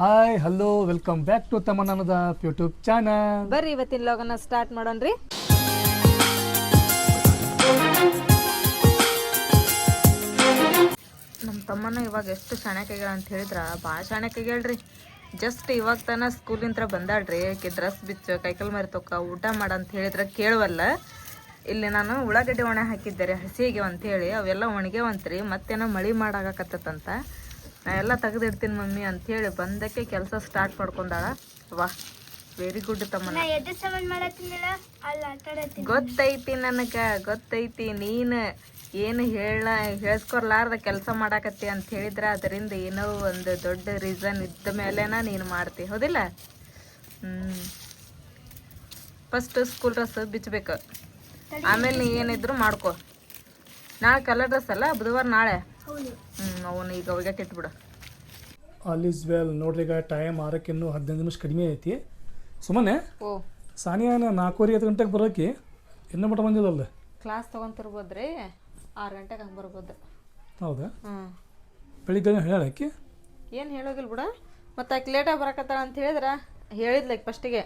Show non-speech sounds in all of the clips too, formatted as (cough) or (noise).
Hi hello welcome back to ತಮ್ಮನದ YouTube channel ಬರ್ರಿ ಇವತ್ತಿನ ಲೋಗನ start ಮಾಡೋಣ್ರಿ. ನಮ್ಮ ತಮ್ಮನ ಇವಾಗ ಎಷ್ಟು ಶಾಣ್ಯಾಕಾಗ್ಯಾಳ ಅಂತ ಹೇಳಿದ್ರ ಭಾಳ ಶಾಣ್ಯಾಕಾಗ್ಯಾಳ್ರಿ ಜಸ್ಟ್ ಇವಾಗ ತನ ಸ್ಕೂಲಿಂತ್ರ ಬಂದಾಳ್ರಿ ಆಕೆ ಡ್ರೆಸ್ ಬಿಚ್ಚು ಕೈಕಲ್ ಮರಿ ತೊಕ್ಕ ಊಟ ಮಾಡ ಅಂತ ಹೇಳಿದ್ರ ಕೇಳುವಲ್ಲ. ಇಲ್ಲಿ ನಾನು ಉಳ್ಳಾಗಡ್ಡಿ ಒಣ ಹಾಕಿದ್ದೆ ರೀ ಹಸಿಗೆ ಅಂತ ಹೇಳಿ ಅವೆಲ್ಲ ಒಣಗ್ಯಾವಂತ್ರಿ ಮತ್ತೇನೋ ಮಳಿ ಮಾಡಾಕತ್ತಂತ ನಾ ಎಲ್ಲ ತೆಗೆದಿಡ್ತೀನಿ ಮಮ್ಮಿ ಅಂತ ಹೇಳಿ ಬಂದಕ್ಕೆ ಕೆಲಸ ಸ್ಟಾರ್ಟ್ ಮಾಡ್ಕೊಂಡಾಳ. ವಾ ವೆರಿ ಗುಡ್ ತಮ್ಮ ಗೊತ್ತೈತಿ ನನಗ ಗೊತ್ತೈತಿ ನೀನು ಏನು ಹೇಳ ಹೇಳ್ಸ್ಕೊರ್ಲಾರ್ದ ಕೆಲಸ ಮಾಡಾಕತ್ತಿ ಅಂತ ಹೇಳಿದ್ರೆ ಅದರಿಂದ ಏನೋ ಒಂದು ದೊಡ್ಡ ರೀಸನ್ ಇದ್ದ ಮೇಲೆನ ನೀನು ಮಾಡ್ತಿ ಹೌದಿಲ್ಲ? ಹ್ಮ್. ಫಸ್ಟ್ ಸ್ಕೂಲ್ ಡ್ರೆಸ್ ಬಿಚ್ಚಬೇಕು ಆಮೇಲೆ ನೀ ಏನಿದ್ರು ಮಾಡ್ಕೊ. ನಾಳೆ ಕಲರ್ ಡ್ರೆಸ್ ಅಲ್ಲ ಬುಧವಾರ ನಾಳೆ? ಅವನು ಈಗ ಅವಾಗ ಕೆಟ್ಬಿಡು. ಆಲ್ ಈಸ್ ವೆಲ್ ನೋಡ್ರಿ ಈಗ ಟೈಮ್ ಆರಕ್ಕೆ ಇನ್ನೂ ಹದಿನೈದು ನಿಮಿಷ ಕಡಿಮೆ ಐತಿ. ಸುಮ್ಮನೆ ಓ. ಸಾನಿಯಾನ ನಾಲ್ಕೂವರೆ ಐದು ಗಂಟೆಗೆ ಬರೋಕೆ ಇನ್ನೂ ಮಟ್ಟ ಬಂದಿದ್ದಲ್ಲ ಕ್ಲಾಸ್ ತೊಗೊಂತಿರ್ಬೋದ್ರಿ ಆರು ಗಂಟೆಗೆ ಹಂಗೆ ಬರ್ಬೋದು. ಹೌದಾ? ಹ್ಞೂ ಬೆಳಿಗ್ಗೆ ಹೇಳಕ್ಕೆ ಏನು ಹೇಳೋಗಿಲ್ಲ ಬಿಡ. ಮತ್ತೆ ಆಕೆ ಲೇಟಾಗಿ ಬರಕತ್ತಾಳ ಅಂತ ಹೇಳಿದ್ರೆ ಹೇಳಿದ್ಲ ಫಸ್ಟಿಗೆ.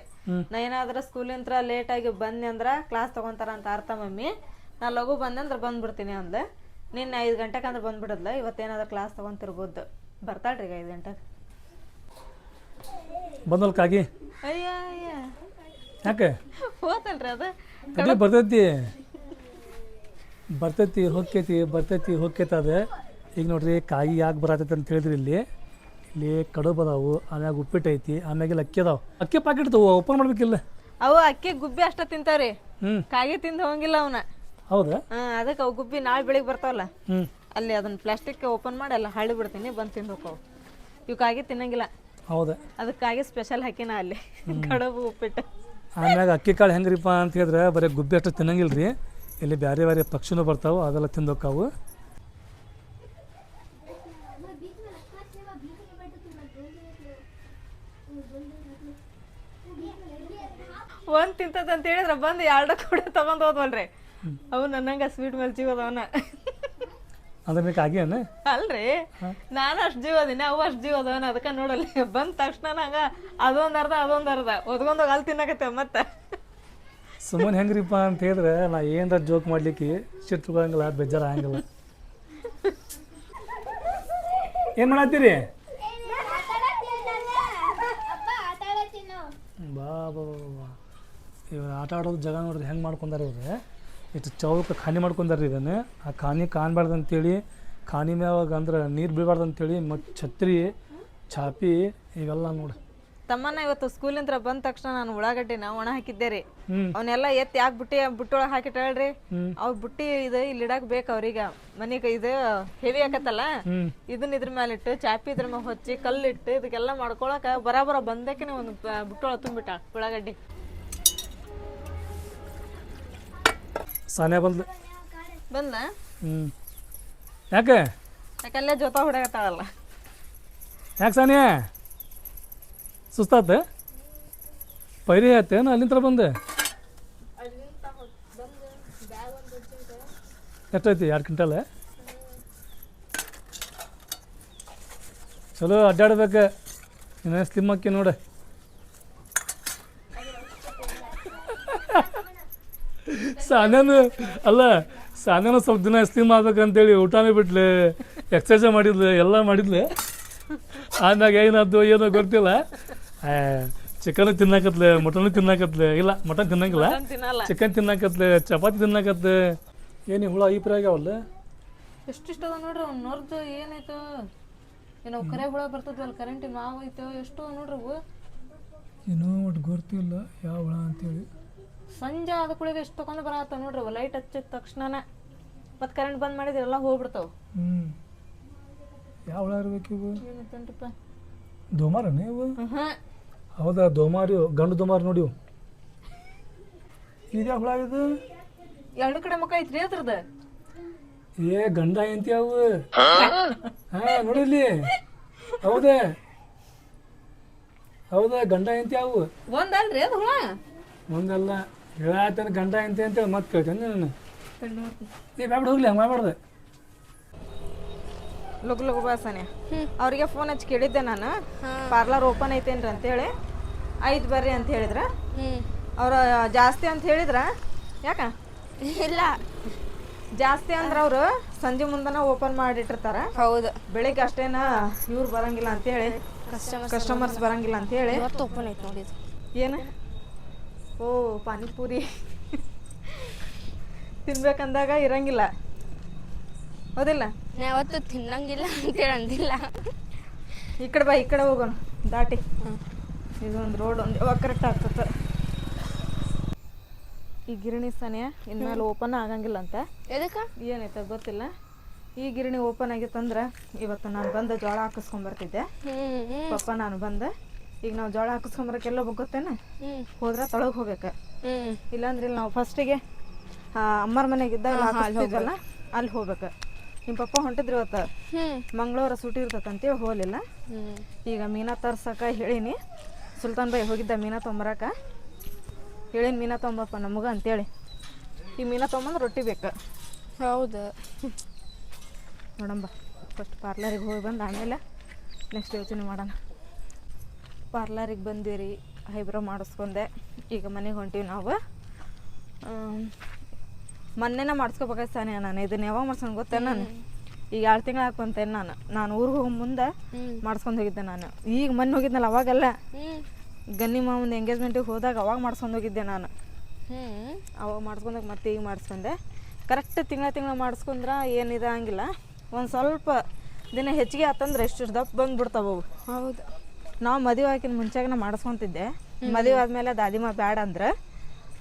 ನಾ ಏನಾದ್ರ ಸ್ಕೂಲಿಂತ್ರ ಲೇಟಾಗಿ ಬಂದೆ ಅಂದ್ರೆ ಕ್ಲಾಸ್ ತಗೊಂತಾರ ಅಂತ ಅರ್ಥ ಮಮ್ಮಿ. ನಾ ಲಘು ಬಂದೆ ಅಂದ್ರೆ ಬಂದ್ಬಿಡ್ತೀನಿ ಅಂದೆ. ನಿನ್ನೆ ಐದು ಗಂಟೆಗೆ ಅಂದ್ರೆ ಬಂದ್ಬಿಡದ್ಲ ಇವತ್ತೇನಾದ್ರ ಕ್ಲಾಸ್ ತಗೊಂತಿರ್ಬೋದು ಬರ್ತಾಳ್ರಿ ಈಗ ಐದು ಗಂಟೆಗೆ. ಬಂದಲ್ ಕಾಗಿ ಅಯ್ಯ ಅಯ್ಯ. ಯಾಕೆ? ಹೋತಲ್ರಿ ಅದು. ಬರ್ತೈತಿ. ಬರ್ತೈತಿ ಹೊಕ್ಕೈತಿ ಬರ್ತೈತಿ ಹೊಕ್ಕೈತಿ ಅದ. ಈಗ ನೋಡ್ರಿ ಕಾಯಿ ಯಾಕೆ ಬರತೈತಿ ಅಂತ ಹೇಳಿದ್ರಿ ಇಲ್ಲಿ. ಇಲ್ಲಿ ಕಡುಬು ಅದಾವು ಆಮ್ಯಾಗ ಉಪ್ಪಿಟ್ಟು ಐತಿ ಆಮ್ಯಾಗೆಲ್ಲ ಅಕ್ಕಿ ಅದಾವು. ಅಕ್ಕಿ ಪ್ಯಾಕೆಟ್ ತಗೋ ಓಪನ್ ಮಾಡ್ಬೇಕಿಲ್ಲ? ಅವು ಅಕ್ಕಿ ಗುಬ್ಬಿ ಅಷ್ಟ ತಿಂತಾವ್ರಿ. ಕಾಗಿ ತಿಂದು ಹೋಗಿಲ್ಲ ಅವನ. ಹೌದಾ? ಅದಕ್ಕೆ ಅವು ಗುಬ್ಬಿ ನಾಳೆ ಬೆಳಿಗ್ಗೆ ಬರ್ತಾವಲ್ಲ? ಅಲ್ಲಿ ಅದನ್ನ ಪ್ಲಾಸ್ಟಿಕ್ ಓಪನ್ ಮಾಡಿ ಎಲ್ಲ ಹಳ್ಳಿ ಬಿಡ್ತೀನಿ ಬಂದು ತಿಂದು ಹೋಕ್ಕವು ಇವಕ್ಕಾಗಿ ತಿನ್ನಂಗಿಲ್ಲ. ಹೌದಾ? ಅದಕ್ಕಾಗಿ ಸ್ಪೆಷಲ್ ಹಾಕಿನ ಅಲ್ಲಿ. ಕಡಬು ಉಪ್ಪಿಟ್ಟು. ಆಮ್ಯಾಗ ಅಕ್ಕಿ ಕಾಳು ಹೆಂಗ್ರಿಪ್ಪ ಅಂತ ಹೇಳಿದ್ರೆ ಬರೀ ಗುಬ್ಬಿ ಅಷ್ಟು ತಿನ್ನಂಗಿಲ್ಲ ರೀ ಇಲ್ಲಿ ಬೇರೆ ಬೇರೆ ಪಕ್ಷಿನೂ ಬರ್ತಾವೆ ಅದೆಲ್ಲ ತಿಂದೋಕ್ಕಾವು ಒಂದ್ ತಿಂತದ ಅಂತ ಹೇಳಿದ್ರ ಬಂದು ಎರಡು ಕೂಡ ತಗೊಂಡ್ ಹೋದ್ವಲ್ರಿ. ಅವು ನನ್ನಂಗ ಸ್ವೀಟ್ ಮೇಲೆ ಜೀವ ಅದಾವನ ಅದ್ರ ಆಗಿಯೇನು ಅಲ್ರಿ. ನಾನು ಅಷ್ಟು ಜೀವ ಅದೀನಿ ಅವು ಅಷ್ಟು ಜೀವ ಅದಾವನ ಅದಕ್ಕೆ ನೋಡಲ್ಲಿ. ಬಂದ ತಕ್ಷಣ ನಂಗ ಅದೊಂದು ಅರ್ಧ ಅದೊಂದು ಅರ್ಧ. ಒದ್ಕೊಂಡೋಗಿ ಅಲ್ಲಿ ತಿನ್ನಕತ್ತೆ ಮತ್ತೆ. ಸುಮ್ಮನೆ ಹೆಂಗ್ರಿಪ್ಪ ಅಂತ ಹೇಳಿದ್ರೆ ನಾ ಏನಾರ ಜೋಕ್ ಮಾಡ್ಲಿಕ್ಕೆ ಸಿಟ್ಟು ತಗೊಳಂಗಿಲ್ಲ ಬೇಜಾರು ಆಗಂಗಿಲ್ಲ ಏನು ಮಾಡತ್ತೀರಿ ಬಾ ಬಾ ಬಾ. ಇವ್ರು ಆಟ ಆಡೋದು ಜಗ ನೋಡ್ರಿ ಹೆಂಗೆ ಮಾಡ್ಕೊಂಡಾರ ಇವ್ರು? ಇಷ್ಟು ಚೌಕ ಖಾನಿ ಮಾಡ್ಕೊಂಡಾರ್ರಿ ಇದನ್ನು. ಆ ಖಾನಿ ಕಾಣಬಾರ್ದು ಅಂತೇಳಿ ಖಾನಿ ಮ್ಯಾವಾಗ ಅಂದ್ರೆ ನೀರು ಬೀಳಬಾರ್ದು ಅಂತೇಳಿ ಮತ್ತು ಛತ್ರಿ ಚಾಪಿ ಇವೆಲ್ಲ ನೋಡಿ. ತಮ್ಮನ ಇವತ್ತು ಸ್ಕೂಲಿಂದ ಬಂದ ತಕ್ಷಣ ನಾನು ಉಳ್ಳಾಗಡ್ಡಿನ ಒಣ ಹಾಕಿದ್ದೆ ರೀ. ಅವನ್ನೆಲ್ಲ ಎತ್ತಿ ಯಾಕೆ ಬುಟ್ಟಿ ಬುಟ್ಟೊಳಗೆ ಹಾಕಿಟ್ಟಾಳ್ರಿ. ಅವ್ರ ಬುಟ್ಟಿ ಇದು ಇಲ್ಲಿ ಇಡಕ್ ಬೇಕು ಅವ್ರೀಗ. ಮನೆಗೆ ಇದು ಹೆವಿ ಆಕತ್ತಲ್ಲ? ಇದನ್ನ ಇದ್ರ ಮೇಲೆ ಇಟ್ಟು ಚಾಪಿ ಇದ್ರ ಮೇಲೆ ಹೊಚ್ಚಿ ಕಲ್ಲಿಟ್ಟು ಇದಕ್ಕೆಲ್ಲ ಮಾಡ್ಕೊಳಕ ಬರಾಬರ ಬಂದಕ್ಕೆ ಒಂದು ಬುಟ್ಟೊಳ ತುಂಬಿಟ್ಟ ಉಳ್ಳಾಗಡ್ಡಿ. ಸಾನ್ಯಾ ಬಂದ. ಬಂದ? ಹ್ಞೂ ಯಾಕೆ? ಯಾಕಲ್ಲೇ ಜೊತೆ ಹೊಡಕತ್ತಾಳಲ್ಲ ಯಾಕೆ ಸಾನೆ? ಸುಸ್ತಾತ? ಪೈರಿ ಆಯ್ತೇನು ಅಲ್ಲಿಂದ ಬಂದೆ? ಎಷ್ಟೈತಿ ಎರಡು ಕ್ವಿಂಟಲ್? ಚಲೋ ಅಡ್ಡಾಡ್ಬೇಕು. ಇನ್ನೇನು ಸ್ಲಿಮ್ ಅಕ್ಕಿ ನೋಡು. ಸಾನ್ಯಾನು ಅಲ್ಲ ಸಾನ್ಯಾನು ಸ್ವಲ್ಪ ದಿನ ಸ್ಲಿಮ್ ಆಗ್ಬೇಕಂತೇಳಿ ಊಟನೇ ಬಿಟ್ಲೆ ಎಕ್ಸಸೈಸ್ ಮಾಡಿದ್ಲು ಎಲ್ಲ ಮಾಡಿದ್ಲೆ. ಆದಾಗ ಏನಾದ್ದು ಏನೋ ಗೊತ್ತಿಲ್ಲ. ಚಿಕನ್ ತಿನ್ನಾಕತ್ಲೆ ಮಟನ್ ತಿನ್ನಾಕತ್ಲೆ ಇಲ್ಲ ಮಟನ್ ತಿನ್ನಂಗಿಲ್ಲ. ಚಿಕನ್ ತಿನ್ನಾಕತ್ಲೆ ಚಪಾತಿ ತಿನ್ನಾಕತ್ಲೆ. ಏನು ಹುಳ ಈ ಪ್ರಾಯ ಆಗ್ಯಾವಲ್ಲ ಎಷ್ಟಿಷ್ಟ ಅದ ನೋಡ್ರಿ ಅವ್ನು ಏನಾಯ್ತು? ಏನೋ ಕರೆ ಹುಳ ಬರ್ತದಲ್ಲ ಕರೆಂಟ್ ಮಾವು ಐತೋ ಎಷ್ಟು ನೋಡ್ರಿ ಅವು. ಏನೋ ಒಟ್ಟು ಗೊತ್ತಿಲ್ಲ ಯಾವ ಹುಳ ಅಂತೇಳಿ. ಸಂಜೆ ಆದ ಕುಳಿಗೆ ಎಷ್ಟು ತಗೊಂಡು ಬರತ್ತ ನೋಡ್ರಿ ಅವು ಲೈಟ್ ಹಚ್ಚಿದ ತಕ್ಷಣನ. ಮತ್ತು ಕರೆಂಟ್ ಬಂದ್ ಮಾಡಿದ್ರೆ ಎಲ್ಲ ಹೋಗ್ಬಿಡ್ತಾವ. ಹ್ಞೂ ಯಾವ ಹುಳ ಇರ್ಬೇಕು ಇವು? ಏನಂತನ್ರಿಪ್ಪ ದೋಮಾರನೇ ಇವು? ಹಾ ಹೌದಾ ದೋಮಾರಿ ಗಂಡು ದೋಮಾರಿ ನೋಡಿವು ಇದ್ಯಾವ ಹುಳ ಇದು? ಎರಡು ಕಡೆ ಮುಖ ಐತ್ರಿ ಅದ್ರದ. ಏ ಗಂಡ ಎಂತಿ ಅವು. ಹಾ? ನೋಡಿಲ್ಲಿ ಹೌದೇ? ಹೌದಾ ಗಂಡ ಎಂತಿ ಅವು? ಒಂದಲ್ರಿ ಅದು ಹುಳ ಒಂದಲ್ಲ. ಹೇಳಾತನ ಗಂಡ ಅಂತ ಅಂತೇಳಿ ಮತ್ತೆ ಕೇಳ್ತೇನೆ ನಾನು. ನೀ ಬ್ಯಾಡ ಹೋಗ್ಲಿ ಹಂಗೆ ಮಾಡ್ಬಾರ್ದು. ಲಗು ಲಗು ಬಾಸನೆ ಅವ್ರಿಗೆ ಫೋನ್ ಹಚ್ಚಿ ಕೇಳಿದ್ದೆ ನಾನು. ಪಾರ್ಲರ್ ಓಪನ್ ಐತೇನ್ರಿ ಅಂತೇಳಿ ಐದು ಬರ್ರಿ ಅಂತ ಹೇಳಿದ್ರ. ಅವ್ರು ಜಾಸ್ತಿ ಅಂತ ಹೇಳಿದ್ರ? ಯಾಕ? ಇಲ್ಲ. ಜಾಸ್ತಿ ಅಂದ್ರೆ ಅವರು ಸಂಜೆ ಮುಂದನ ಓಪನ್ ಮಾಡಿಟ್ಟಿರ್ತಾರ. ಹೌದು. ಬೆಳಿಗ್ಗೆ ಅಷ್ಟೇನ ಇವ್ರು ಬರಂಗಿಲ್ಲ ಅಂತ ಹೇಳಿ. ಕಸ್ಟಮರ್ಸ್ ಬರಂಗಿಲ್ಲ ಅಂತ ಹೇಳಿ. ಓಪನ್ ಐತೆ ನೋಡಿ ಏನು? ಓ ಪಾನಿಪುರಿ. ತಿನ್ಬೇಕಂದಾಗ ಇರಂಗಿಲ್ಲ. ಹೌದಿಲ್ಲ? ನಾ ಯಾವತ್ತು ತಿನ್ನಂಗಿಲ್ಲ ಅಂತೇಳಿ ಅಂದಿಲ್ಲ ಈ ಕಡೆ ಬಾ ಈ ಕಡೆ ಹೋಗೋಣ. ದಾಟಿ. ಇದೊಂದು ರೋಡ್ ಒಂದು ಯಾವಾಗ ಕರೆಕ್ಟ್ ಆಗ್ತದೆ? ಈ ಗಿರಣಿ ಸನೇ ಇನ್ಮೇಲೆ ಓಪನ್ ಆಗಂಗಿಲ್ಲ ಅಂತ. ಎದಕ್ಕ? ಏನೈತೆ ಗೊತ್ತಿಲ್ಲ. ಈ ಗಿರಣಿ ಓಪನ್ ಆಗಿತ್ತಂದ್ರೆ ಇವತ್ತು ನಾನು ಬಂದು ಜೋಳ ಹಾಕಿಸ್ಕೊಂಡ್ಬರ್ತಿದ್ದೆ ಪಪ್ಪ ನಾನು ಬಂದೆ. ಈಗ ನಾವು ಜೋಳ ಗೊತ್ತೇನ? ಹ್ಮ್. ಹೋದ್ರೆ ತೊಳಗೆ ಹೋಗ್ಬೇಕು. ಇಲ್ಲಾಂದ್ರೆ ಇಲ್ಲಿ ನಾವು ಫಸ್ಟಿಗೆ ಅಮ್ಮರ ಮನೆಗಿದ್ದಾಗ ಹಾಕಿಸ್ತಿದ್ವಲ್ಲ ಅಲ್ಲಿ ಹೋಗ್ಬೇಕು. ನಿಮ್ಮ ಪಪ್ಪ ಹೊಂಟಿದ್ರಿ ಇವತ್ತು? ಮಂಗಳವಾರ ಸೂಟಿ ಹೋಲಿಲ್ಲ ಹೋಗಲಿಲ್ಲ. ಈಗ ಮೀನಾ ತರ್ಸಕ ಹೇಳೀನಿ. ಸುಲ್ತಾನ್ ಬಾಯಿ ಹೋಗಿದ್ದ ಮೀನಾ ತೊಂಬರಕ. ಹೇಳೀನಿ ಮೀನಾ ತೊಂಬಪ್ಪ ನಮಗ ಅಂತೇಳಿ. ಈ ಮೀನಾ ತೊಗೊಂಬಂದು ರೊಟ್ಟಿ ಬೇಕು. ಹೌದು. ನೋಡಂಬ ಫಸ್ಟ್ ಪಾರ್ಲರಿಗೆ ಹೋಗಿ ಬಂದು ಆಮೇಲೆ ನೆಕ್ಸ್ಟ್ ಯೋಚನೆ ಮಾಡೋಣ. ಪಾರ್ಲರಿಗೆ ಬಂದಿರಿ ಐಬ್ರೋ ಮಾಡಿಸ್ಕೊಂಡೆ. ಈಗ ಮನೆಗೆ ಹೊಂಟೀವಿ ನಾವು. ಮೊನ್ನೆನ ಮಾಡಿಸ್ಕೋಬೇಕಾಯ್ತು ಸಾನೆ ನಾನು. ಇದನ್ನ ಯಾವಾಗ ಮಾಡ್ಸ್ಕೊಂಡು ಗೊತ್ತೇ ನಾನು? ಈಗ ಎರಡು ತಿಂಗಳು ಹಾಕೊಂತೇನೆ ನಾನು. ನಾನು ಊರಿಗೆ ಹೋಗಿ ಮುಂದೆ ಮಾಡಿಸ್ಕೊಂಡು ಹೋಗಿದ್ದೆ ನಾನು. ಈಗ ಮೊನ್ನೆ ಹೋಗಿದ್ನಲ್ಲ ಅವಾಗೆಲ್ಲ. ಗನ್ನಿ ಮಾವನ ಎಂಗೇಜ್ಮೆಂಟಿಗೆ ಹೋದಾಗ ಅವಾಗ ಮಾಡ್ಸ್ಕೊಂಡು ಹೋಗಿದ್ದೆ ನಾನು. ಅವಾಗ ಮಾಡ್ಸ್ಕೊಂಡಾಗ ಮತ್ತೆ ಈಗ ಮಾಡಿಸ್ಕೊಂಡೆ. ಕರೆಕ್ಟ್ ತಿಂಗಳ ತಿಂಗಳ ಮಾಡಿಸ್ಕೊಂಡ್ರೆ ಏನಿದಾಗಿಲ್ಲ ಒಂದು ಸ್ವಲ್ಪ ದಿನ ಹೆಚ್ಚಿಗೆ ಆತಂದ್ರೆ ಎಷ್ಟು ದಪ್ಪ ಬಂದ್ಬಿಡ್ತಾವೆ ಅವು. ಹೌದು. ನಾವು ಮದುವೆ ಆಗಿನ ಮುಂಚೆಗೆ ನಾ ಮಾಡಿಸ್ಕೊಂತಿದ್ದೆ. ಮದುವೆ ಆದಮೇಲೆ ದಾದಿಮ ಬ್ಯಾಡ ಅಂದ್ರೆ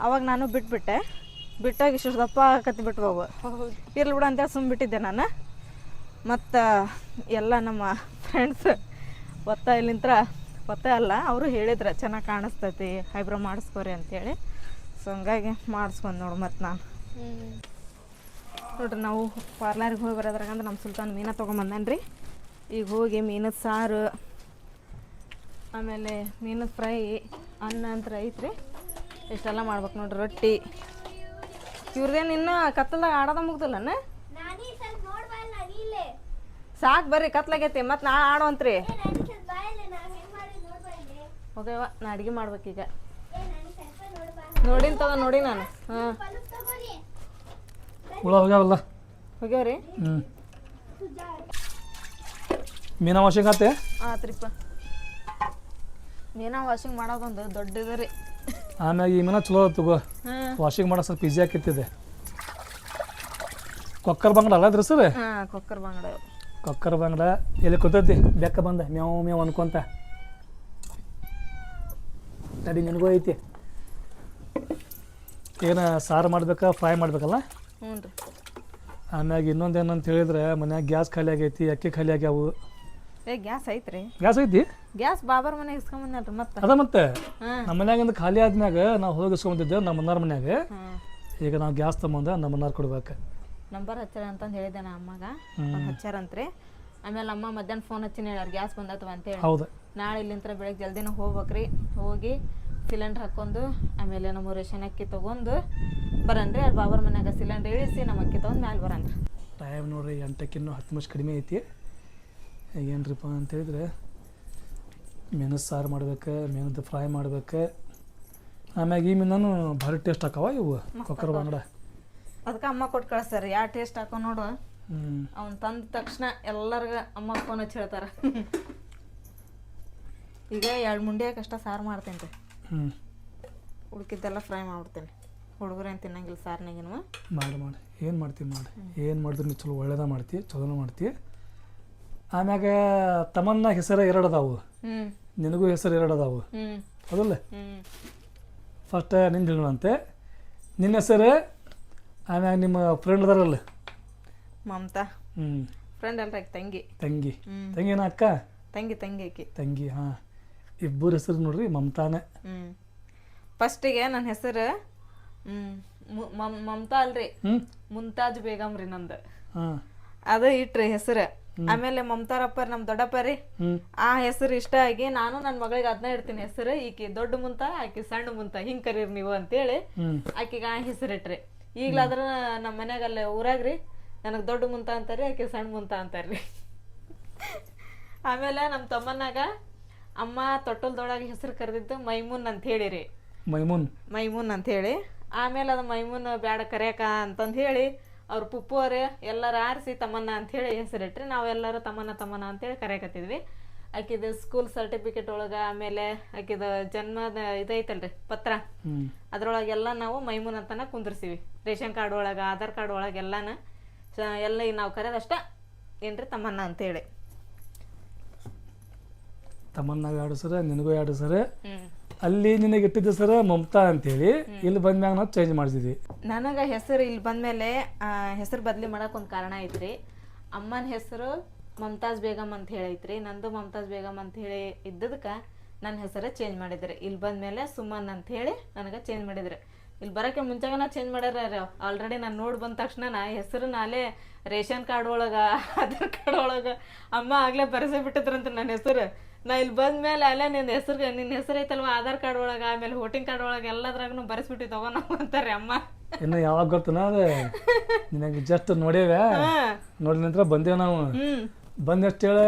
ಅವಾಗ ನಾನು ಬಿಟ್ಬಿಟ್ಟೆ. ಬಿಟ್ಟಾಗ ಇಷ್ಟು ದಪ್ಪ ಕತ್ತಿ ಬಿಟ್ಟು ಹೋಗು ಇರ್ಲಿ ಬಿಡು ಅಂತೇಳಿ ಬಿಟ್ಟಿದ್ದೆ ನಾನು. ಮತ್ತು ಎಲ್ಲ ನಮ್ಮ ಫ್ರೆಂಡ್ಸ್ ಒತ್ತ ಇಲ್ಲಿಂತ್ರ ಒತ್ತ ಅಲ್ಲ ಅವರು ಹೇಳಿದ್ರು ಚೆನ್ನಾಗಿ ಕಾಣಿಸ್ತೈತಿ ಐಬ್ರೋ ಮಾಡಿಸ್ಕೋರಿ ಅಂತೇಳಿ. ಸೊ ಹಂಗಾಗಿ ಮಾಡಿಸ್ಕೊಂಡು ನೋಡು ಮತ್ತು ನಾನು. ನೋಡ್ರಿ ನಾವು ಪಾರ್ಲರ್ಗೆ ಹೋಗಿ ಬರೋದ್ರಾಗಂದ್ರೆ ನಮ್ಮ ಸುಲ್ತಾನ್ ಮೀನ ತೊಗೊಂಬಂದನ್ರಿ. ಈಗ ಹೋಗಿ ಮೀನದ ಸಾರು ಆಮೇಲೆ ಮೀನು ಫ್ರೈ ಅನ್ನ ಅಂತ ಐತ್ರಿ ಇಷ್ಟೆಲ್ಲ ಮಾಡ್ಬೇಕು ನೋಡ್ರಿ ರೊಟ್ಟಿ. ಇವ್ರದೇನು ಇನ್ನೂ ಕತ್ತಲ್ದಾಗ ಆಡೋದ ಮುಗ್ದಲ್ಲನ? ಸಾಕು ಬರ್ರಿ ಕತ್ಲಾಗೈತಿ ಮತ್ತೆ ನಾ ಆಡೋಂತ್ರಿ ಬಾಯಲ್ಲ ನಾ ಅಡುಗೆ ಮಾಡಿ ನೋಡ್ಬಲ್ಲೆ ಹೋಗ್ಯವ ನಾ ಅಡ್ಗೆ ಮಾಡ್ಬೇಕೀಗ ಏ ನಾನು ಸ್ವಲ್ಪ ನೋಡ್ಬಾ ನೋಡಿನ ತಗೋ ನೋಡಿ ನಾನು. ಹಾಂ. ಹುಳ ಹೋಗ್ಯಾವಲ್ಲ? ಹೋಗ್ಯಾವ್ರಿ? ಹ್ಞೂ ಮೀನಾ ವಾಷಿಂಗ್ ಆತೆ? ಆತ್ರಿಪ್ಪ. ಮೀನಾ ವಾಷಿಂಗ್ ಮಾಡೋದೊಂದು ದೊಡ್ಡದು ರೀ. ಆಮ್ಯಾಗ ಈ ಮೀನ ಚಲೋ ತಗೋ. ವಾಷಿಂಗ್ ಮಾಡೋ ಸ್ವಲ್ಪ ಈಜಿ ಆಕಿತ್ತಿದೆ ಕೊಕ್ಕರ್ ಬಂಗಡ ಅಲ್ಲ ಅದ್ರ ಸರ್ ಹಾಂ ಕೊಕ್ಕರ್ ಬಂಗಡ ಕೊಕ್ಕರ್ ಬಂಗಡ. ಎಲ್ಲಿ ಕೂತೈತಿ? ಬೆಕ್ಕ ಬಂದ. ಮ್ಯಾವ್ ಮ್ಯಾವ್ ಅನ್ಕೊಂತ. ತಡಿ ನಿನಗೂ ಐತಿ. ಏನು ಸಾರು ಮಾಡ್ಬೇಕಾ ಫ್ರೈ ಮಾಡ್ಬೇಕಲ್ಲ? ಹ್ಞೂ ರೀ ಆಮ್ಯಾಗ ಇನ್ನೊಂದು ಏನಂತ ಹೇಳಿದ್ರೆ ಮನ್ಯಾಗ ಗ್ಯಾಸ್ ಖಾಲಿ ಆಗೈತಿ ಅಕ್ಕಿ ಖಾಲಿ ಆಗ್ಯಾವು. ಏ ಗ್ಯಾಸ್ ಐತ್ರಿ. ಗ್ಯಾಸ್ ಐತಿ? ಗ್ಯಾಸ್ ಬಾಬರ್ ಮನೆಗೆ ಇಸ್ಕೊಂಬಂದಲ್ರಿ ಮತ್ತೆ. ಅದ ಮತ್ತೆ ನಮ್ಮ ಮನ್ಯಾಗಿಂದ ಖಾಲಿ ಆದ್ಮ್ಯಾಗ ನಾವು ಹೋಗಿ ಇಸ್ಕೊಂಬಂದಿದ್ದೇವೆ ನಮ್ಮ ಮನ್ನಾರ ಮನ್ಯಾಗ. ಈಗ ನಾವು ಗ್ಯಾಸ್ ತಗೊಂಡ ನಮ್ಮ ಮನ್ನಾರ್ ಕೊಡ್ಬೇಕು. ನಂಬರ್ ಹಚ್ಚಾರ ಅಂತಂದು ಹೇಳಿದೆ ನಾ ಅಮ್ಮಗ. ಹಚ್ಚರ ಅಂತ್ರಿ ಹಚ್ಚಾರಂತ್ರಿ. ಆಮೇಲೆ ಅಮ್ಮ ಮಧ್ಯಾಹ್ನ ಫೋನ್ ಹಚ್ಚಿನ ಹೇಳ್ಯಾರ ಗ್ಯಾಸ್ ಬಂದತ್ವ ಅಂತೇಳಿ. ಹೌದು. ನಾಳೆ ಇಲ್ಲಿಂತ್ರ ಬೆಳಗ್ಗೆ ಜಲ್ದಿನ ಹೋಗ್ಬೇಕ್ರಿ. ಹೋಗಿ ಸಿಲಿಂಡರ್ ಹಾಕೊಂಡು ಆಮೇಲೆ ನಮ್ಮ ರೇಷನ್ ಅಕ್ಕಿ ತೊಗೊಂಡು ಬರನ್ರಿ ಅಲ್ಲಿ ಬಾಬರ್ ಮನ್ಯಾಗ ಸಿಲಿಂಡರ್ ಇಳಿಸಿ ನಮ್ಮ ಅಕ್ಕಿ ತೊಗೊಂಡು ಮ್ಯಾಲೆ ಬರನ್ರಿ ಟೈಮ್ ನೋಡ್ರಿ ಎಂಟಕ್ಕಿನ್ನೂ ಹತ್ತು ನಿಮಿಷ ಕಡಿಮೆ ಐತಿ. ಏನ್ರಿಪ್ಪ ಅಂತೇಳಿದ್ರೆ ಮೆಣಸು ಸಾರು ಮಾಡ್ಬೇಕು ಮೆಣದ ಫ್ರೈ ಮಾಡ್ಬೇಕು. ಆಮ್ಯಾಗ ಈ ಮೀನೂ ಭಾರಿ ಟೇಸ್ಟ್ ಹಾಕವ ಇವು ಕೊಕ್ಕರ ಬಂಗಡ ಅದಕ್ಕೆ ಅಮ್ಮ ಕೊಟ್ಟು ಕಳಿಸ್ತಾರೆ ಯಾವ ಟೇಸ್ಟ್ ಹಾಕೋ ನೋಡು. ಅವ್ನು ತಂದ ತಕ್ಷಣ ಎಲ್ಲರಿಗ ಅಮ್ಮ ಫೋನ್ ಹಚ್ಚಿ ಹೇಳ್ತಾರೆ. ಈಗ ಎರಡು ಮುಂಡಿ ಅಷ್ಟ ಸಾರು ಮಾಡ್ತೀನಿ ರೀ ಹ್ಞೂ ಉಳ್ಕಿದ್ದೆಲ್ಲ ಫ್ರೈ ಮಾಡ್ಬಿಡ್ತೀನಿ. ಹುಡುಗರು ಏನು ತಿನ್ನಂಗಿಲ್ಲ ಸಾರ್ನಾಗಿನ. ಮಾಡಿ ಮಾಡಿ ಏನು ಮಾಡ್ತೀವಿ ಮಾಡಿ. ಏನು ಮಾಡಿದ್ರು ಚಲೋ ಒಳ್ಳೇದ ಮಾಡ್ತೀವಿ ಚಲೋನ ಮಾಡ್ತಿ. ಆಮ್ಯಾಗ ತಮನ್ನ ಹೆಸರು ಎರಡು ಅದಾವು ಹ್ಞೂ ನಿನಗೂ ಹೆಸರು ಎರಡು ಅದಾವು ಹ್ಞೂ ಹೌದಲ್ಲ ಫಸ್ಟ್ ನಿಂದು ಹೇಳುವಂತೆ ನಿನ್ನ ಹೆಸರು? ಆಮ್ಯಾಗ ನಿಮ್ಮ ಫ್ರೆಂಡ್ ಅದಾರಲ್ಲ? ಮಮತಾ. ಹ್ಞೂ ಫ್ರೆಂಡ್ ಅಲ್ರಿ ತಂಗಿ. ತಂಗಿ. ತಂಗಿನ ಅಕ್ಕ? ತಂಗಿ ತಂಗಿ ಆಕಿ. ತಂಗಿ ಹಾಂ. ಇಬ್ಬರು ಹೆಸರು ನೋಡ್ರಿ ಮಮತಾನೆ. ಹ್ಞೂ ಫಸ್ಟಿಗೆ ನನ್ನ ಹೆಸರು ಮಮತಾ ಅಲ್ರಿ. ಮುಂತಾಜ್ ಬೇಗಮ್ ರೀ ನಂದು. ಹಾಂ. ಅದು ಇಟ್ರಿ ಹೆಸರು. ಆಮೇಲೆ ಮಮತಾರಪ್ಪರ್ ನಮ್ ದೊಡ್ಡಪ್ಪ ರೀ. ಆ ಹೆಸರು ಇಷ್ಟ ಆಗಿ ನಾನು ನನ್ನ ಮಗಳಿಗೆ ಅದ್ನ ಇಡ್ತೀನಿ ಹೆಸರು ಈಕಿ ದೊಡ್ಡ ಮುಂತ ಆಕಿ ಸಣ್ಣ ಮುಂತ ಹಿಂಗ್ ಕರೀರಿ ನೀವು ಅಂತೇಳಿ ಹೇಳಿ ಆಕಿಗೆ ಆ ಹೆಸರು ಇಟ್ರಿ. ಈಗ್ಲಾದ್ರ ನಮ್ಮ ಮನ್ಯಾಗ ಅಲ್ಲೇ ಊರಾಗ್ರಿ ನನಗೆ ದೊಡ್ಡ ಮುಂತ ಅಂತಾರ್ರಿ ಆಕಿ ಸಣ್ಣ ಮುಂತ ಅಂತಾರ್ರಿ. ಆಮೇಲೆ ನಮ್ಮ ತಮ್ಮನಾಗ ಅಮ್ಮ ತೊಟ್ಟಲ್ದೊಳಗೆ ಹೆಸರು ಕರೆದಿದ್ದು ಮೈಮೂನ್ ಅಂತ ಹೇಳಿರಿ. ಮೈಮೂನ್. ಮೈಮೂನ್ ಅಂತ ಹೇಳಿ. ಆಮೇಲೆ ಅದು ಮೈಮೂನ್ ಬ್ಯಾಡ ಕರೆಯಕ ಅಂತಂದು ಹೇಳಿ ಅವ್ರ ಪುಪ್ಪು ಎಲ್ಲರ ಎಲ್ಲರೂ ಆರಿಸಿ ತಮ್ಮನ್ನ ಅಂತ ಹೇಳಿ ಹೆಸರಿಟ್ರಿ ನಾವೆಲ್ಲರೂ ತಮ್ಮನ್ನ ತಮ್ಮನ್ನ ಅಂತೇಳಿ ಕರೆಯಕತ್ತಿದ್ವಿ. ಆಕಿದ ಸ್ಕೂಲ್ ಸರ್ಟಿಫಿಕೇಟ್ ಒಳಗೆ ಆಮೇಲೆ ಆಕಿದ ಜನ್ಮದ ಇದೈತಲ್ರಿ ಪತ್ರ. ಅದ್ರೊಳಗೆಲ್ಲ ನಾವು ಮೈಮೂನ್ ಅಂತನ ಕುಂದ್ರಸಿವಿ. ರೇಷನ್ ಕಾರ್ಡ್ ಒಳಗೆ ಆಧಾರ್ ಕಾರ್ಡ್ ಒಳಗೆ ಎಲ್ಲಾನ ಎಲ್ಲ ಈಗ ನಾವು ಕರೆದಷ್ಟ ಏನ್ರಿ ತಮ್ಮನ್ನ ಅಂತೇಳಿ ತಮ್ಮನ್ನ ಎರಡು ಸರ ನಿನಗೂ ಎರಡು ಸರ? ಅಲ್ಲಿ ನಿನಗೆ ಇಟ್ಟಿದ್ದ ಹೆಸರು ಮಮತಾ ಅಂತೇಳಿ. ಇಲ್ಲಿ ಬಂದ್ಮ್ಯಾಗ ನಾವು ಚೇಂಜ್ ಮಾಡಿಸಿದ್ವಿ. ನನಗೆ ಹೆಸರು ಇಲ್ಲಿ ಬಂದಮೇಲೆ ಹೆಸರು ಬದಲಿ ಮಾಡಕ್ಕೆ ಒಂದು ಕಾರಣ ಐತ್ರಿ. ಅಮ್ಮನ ಹೆಸರು ಮಮತಾಜ್ ಬೇಗಮ್ ಅಂತ ಹೇಳೈತ್ರಿ. ನಂದು ಮಮತಾಜ್ ಬೇಗಮ್ ಅಂತ ಹೇಳಿ ಇದ್ದದಕ್ಕೆ ನನ್ನ ಹೆಸರು ಚೇಂಜ್ ಮಾಡಿದ್ರಿ. ಇಲ್ಲಿ ಬಂದಮೇಲೆ ಸುಮನ್ ಅಂತ ಹೇಳಿ ನನಗೆ ಚೇಂಜ್ ಮಾಡಿದ್ರಿ. ಇಲ್ಲಿ ಬರೋಕ್ಕೆ ಮುಂಚಾಗನ ಚೇಂಜ್ ಮಾಡ್ಯಾರ ಆಲ್ರೆಡಿ ನಾನು ನೋಡಿ ಬಂದ ತಕ್ಷಣ ನಾ ಹೆಸರು ನಾಲೇ ರೇಷನ್ ಕಾರ್ಡ್ ಒಳಗೆ ಆಧಾರ್ ಕಾರ್ಡ್ ಒಳಗೆ ಅಮ್ಮ ಆಗಲೇ ಬರೆಸೇ ಬಿಟ್ಟಿದ್ರಂತ ನನ್ನ ಹೆಸರು. ನಾ ಇಲ್ಲಿ ಬಂದ್ಮೇಲೆ ಅಲ್ಲೇ ನಿನ್ನ ಹೆಸರು ನಿನ್ನ ಹೆಸರು ಐತಲ್ವ? ಆಧಾರ್ ಕಾರ್ಡ್ ಒಳಗೆ ಆಮೇಲೆ ವೋಟಿಂಗ್ ಕಾರ್ಡ್ ಒಳಗೆ ಎಲ್ಲದ್ರಾಗೂ ಬರೆಸ್ಬಿಟ್ಟು ತಗೋ ನಾವು ಅಂತಾರೆ ಅಮ್ಮ. ಇನ್ನು ಯಾವಾಗ ಗೊತ್ತನ ಅದು? ನಿನಗೆ ಜಸ್ಟ್ ನೋಡೇವೆ. ನೋಡಿದ ನಂತರ ಬಂದೇವು ನಾವು. ಬಂದಷ್ಟು ಹೇಳ?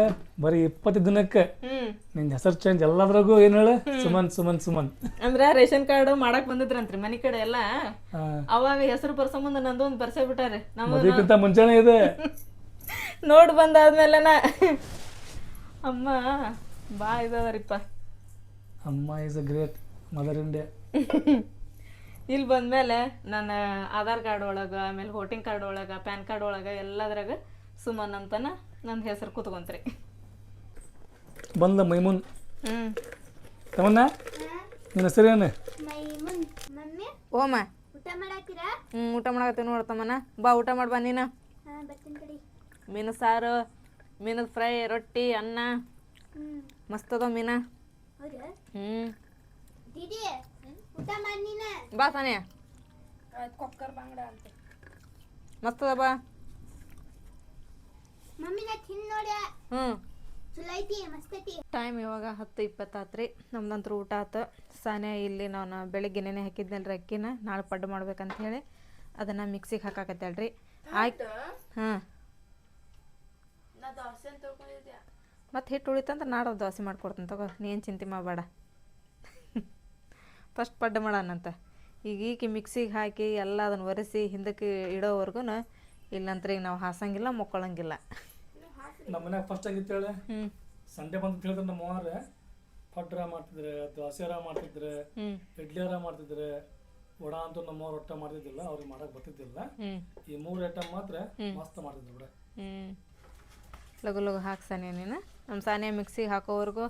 ಬರೀ ಇಪ್ಪತ್ತು ದಿನಕ್ಕೆ. ನಿನ್ ನಿನ್ನ ಹೆಸರು ಚೇಂಜ್ ಎಲ್ಲದ್ರಾಗೂ ಏನು ಹೇಳ? ಸುಮನ್ ಸುಮನ್ ಸುಮನ್. ಅಂದ್ರ ರೇಷನ್ ಕಾರ್ಡ್ ಮಾಡಕ್ ಬಂದಿದ್ರಂತ್ರಿ ಮನಿ ಕಡೆ ಎಲ್ಲ. ಅವಾಗ ಹೆಸರು ಬರ್ಸೋ ಮುಂದೆ ನಂದು ಒಂದು ಬರ್ಸೇ ಬಿಟ್ಟಾರೆ. ನಮ್ಮ ಮುಂಚೆನೆ ಮುಂಚೆನೇ ಇದೆ. ನೋಡ್ ಬಂದಾದ್ಮೇಲೆನ ಅಮ್ಮ. ಬಾ ಇದಾವರಿಪ್ಪ ಅಮ್ಮ is a great mother India ಇಲ್ಲಿ ಬಂದ್ಮೇಲೆ ನನ್ನ ಆಧಾರ್ ಕಾರ್ಡ್ ಒಳಗ ಆಮೇಲೆ ವೋಟಿಂಗ್ ಕಾರ್ಡ್ ಒಳಗ ಪ್ಯಾನ್ ಕಾರ್ಡ್ ಒಳಗ ಎಲ್ಲದ್ರಾಗ ಸುಮನ್ ಅಂತನ ನನ್ನ ಹೆಸರು ಕೂತ್ಕೊಂತ್ರಿ. ಬಂದ ಮೈಮೂನ್? ಹ್ಮ್. ತಮ್ಮನ್ನ ನಿನ್ನ ಹೆಸರೇನು ಮೈಮುನ್ ಮಮ್ಮಿ. ಓಮ ಊಟ ಊಟ ಮಾಡಕತ್ತೀನಿ ನೋಡ್ತಮ್ಮನ ಬಾ ಊಟ ಮಾಡಿ ಬಾ ನೀನು. ಹಾ ಬರ್ತೀನಿ ಮೀನು ಸಾರು ಮೀನದ ಫ್ರೈ ರೊಟ್ಟಿ ಅನ್ನ. ಹ್ಮ್. ಮಸ್ತ್ ಅದಾವ ಮೀನಾ. ಹೌದಾ ಹ್ಮ್. ಬಾ ಸಾನಿಯ ಕೊಕ್ಕರ್ ಬಂಗಡ ಅಂತ. ಮಸ್ತ್ ಅದ ಬಾ. ತಿನ್ ಟೈಮ್ ಇವಾಗ ಹತ್ತು ಇಪ್ಪತ್ತಾತ್ರಿ. ನಮ್ದಂತ್ರ ಊಟ ಆತು. ಸಾನೆ ಇಲ್ಲಿ ನಾನು ಬೆಳಿಗ್ಗೆ ನೆನೆ ಹಾಕಿದ್ನಲ್ರಿ ಅಕ್ಕಿನ. ನಾಳೆ ಪಡ್ಡು ಮಾಡ್ಬೇಕಂತ ಹೇಳಿ ಅದನ್ನ ಮಿಕ್ಸಿಗೆ ಹಾಕಾಕತ್ತೇಳ್ರಿ. ಆಯ್ತು. ಹಾಂ ಮತ್ತೆ ಹಿಟ್ಟು ಉಳಿತಂದ್ರೆ ನಾಡು ದೋಸೆ ಮಾಡ್ಕೊಡ್ತೀನಿ ತಗೋ ನೀನು ಚಿಂತೆ ಮಾಡಬೇಡ ಫಸ್ಟ್ (laughs) ಪಡ್ಡು ಮಾಡೋಣಂತ ಈಗ ಈಕಿ ಮಿಕ್ಸಿಗೆ ಹಾಕಿ ಎಲ್ಲ ಅದನ್ನು ಒರೆಸಿ ಹಿಂದಕ್ಕೆ ಇಡೋವರೆಗೂ ಇಲ್ಲಂತ್ರ ಈಗ ನಾವು ಹಾಸಂಗಿಲ್ಲ ಮುಕ್ಕೊಳ್ಳಂಗಿಲ್ಲ ನಮ್ಮ ಮನ್ಯಾಗ ಫಸ್ಟ್ ಆಗಿತ್ತು ಹೇಳಿ. ಹ್ಞೂ ಸಂಡೆ ಬಂದು ಹೇಳಿದ್ರೆ ನಮ್ಮ ಅವ್ರೆ ಪಡ್ರ ಮಾಡ್ತಿದ್ರೆ ದೋಸೆರ ಮಾಡ್ತಿದ್ರೆ ಇಡ್ಲಿಯರ ಮಾಡ್ತಿದ್ರೆ ವಡ ಅಂತೂ ನಮ್ಮವ್ರು ಒಟ್ಟ ಮಾಡ್ತಿದ್ದಿಲ್ಲ ಅವ್ರಿಗೆ ಮಾಡಕ್ ಬರ್ತಿದ್ದಿಲ್ಲ. ಈ ಮೂರು ಐಟಮ್ ಮಾತ್ರ ಮಸ್ತ್ ಮಾಡ್ತಿದ್ರು ಬಿಡ. ಹ್ಞೂ ಲಘು ಹಾಕ್ಸಾನೆ ಹಾಕಿ ಸಾನೆ ನೀನು? ನಮ್ಮ ಸಾನೆ ಮಿಕ್ಸಿಗೆ ಹಾಕೋವರೆಗೂ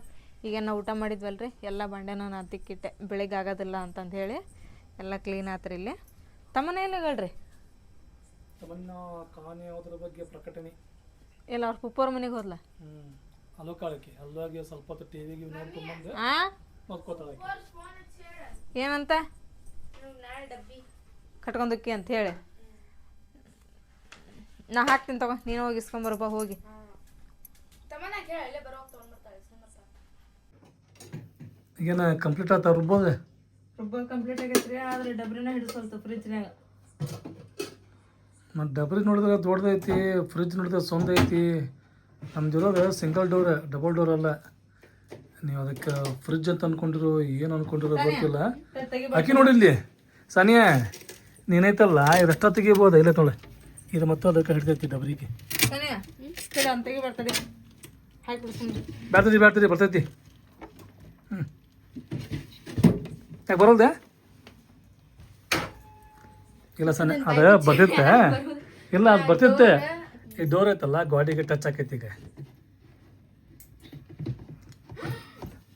ಈಗ ನಾವು ಊಟ ರೀ ಎಲ್ಲ ಬಂಡೆನ ನಾನು ತಿಕ್ಕಿಟ್ಟೆ. ಬೆಳಿಗ್ಗೆ ಆಗೋದಿಲ್ಲ ಅಂತಂದು ಹೇಳಿ ಎಲ್ಲ ಕ್ಲೀನ್ ಆತ್ರಿ ಇಲ್ಲಿ. ತಮ್ಮನೇ ಇಲ್ಲಗಳ್ರಿ ಬಗ್ಗೆ ಪ್ರಕಟಣೆ. ಇಲ್ಲ ಅವ್ರ ಪುಪ್ಪವ್ರ ಮನೆಗೆ ಹೋದ್ಲ? ಅಲ್ಲಾಗಿ ಸ್ವಲ್ಪ ಹೊತ್ತು ಟಿವಿಗೆ ನೋಡ್ಕೊಂಡ್ಬಂದು ಏನಂತ? ಕಟ್ಕೊಂಡಕ್ಕಿ ಅಂತ ಹೇಳಿ. ನಾ ಹಾಕ್ತೀನಿ ತಗೋ. ನೀನು ಹೋಗಿ ಇಸ್ಕೊಂಬರಪ್ಪ ಹೋಗಿ. ಈಗೇನ ಕಂಪ್ಲೀಟ್ ಆತ ರುಬ್ಬೋದ ರುಬ್ಬ ಕಂಪ್ಲೀಟ್ ಆಗೈತ್ರಿ ಆದ್ರೆ ಡಬ್ರಿನ ಹಿಡಿಸಲ್ತು ಫ್ರಿಜ್ನಾಗ ಮತ್ತು ಡಬ್ರಿ ನೋಡಿದ್ರೆ ದೊಡ್ಡದೈತಿ ಫ್ರಿಜ್ ನೋಡಿದ್ರೆ ಸೊಂದ ಐತಿ. ನಮ್ದಿರೋದು ಸಿಂಗಲ್ ಡೋರ್ ಡಬಲ್ ಡೋರ್ ಅಲ್ಲ. ನೀವು ಅದಕ್ಕೆ ಫ್ರಿಜ್ ಅಂತ ಅನ್ಕೊಂಡಿರೋ ಏನು ಅನ್ಕೊಂಡಿರೋ ಗೊತ್ತಿಲ್ಲ. ಅಕ್ಕಿ ನೋಡಿಲ್ಲಿ? ಸಾನಿಯಾ ನೀನೈತಲ್ಲ? ಇದಷ್ಟ ತೆಗಿಬೋದು ಇಲ್ಲ ತೊಳೆ. ಇದು ಮತ್ತೆ ಅದಕ್ಕೆ ಹಿಡ್ದೈತಿ ಡಬ್ರಿಗೆ. ಬರ್ತದೆ ಅಂತ ಬ್ಯಾಡ್ತೈತಿ ಬ್ಯಾಡ್ತೈತಿ ಬರ್ತೈತಿ. ಹ್ಞೂ ಯಾಕೆ ಬರಲ್ದೆ? ಇಲ್ಲ ಸಣ್ಣ ಅದು ಬರ್ತಿತ್ತೆ ಇಲ್ಲ ಅದು ಬರ್ತಿತ್ತೆ ಈ ಡೋರ್ ಐತಲ್ಲ ಗಾಡಿಗೆ ಟಚ್ ಆಕೈತಿ ಈಗ.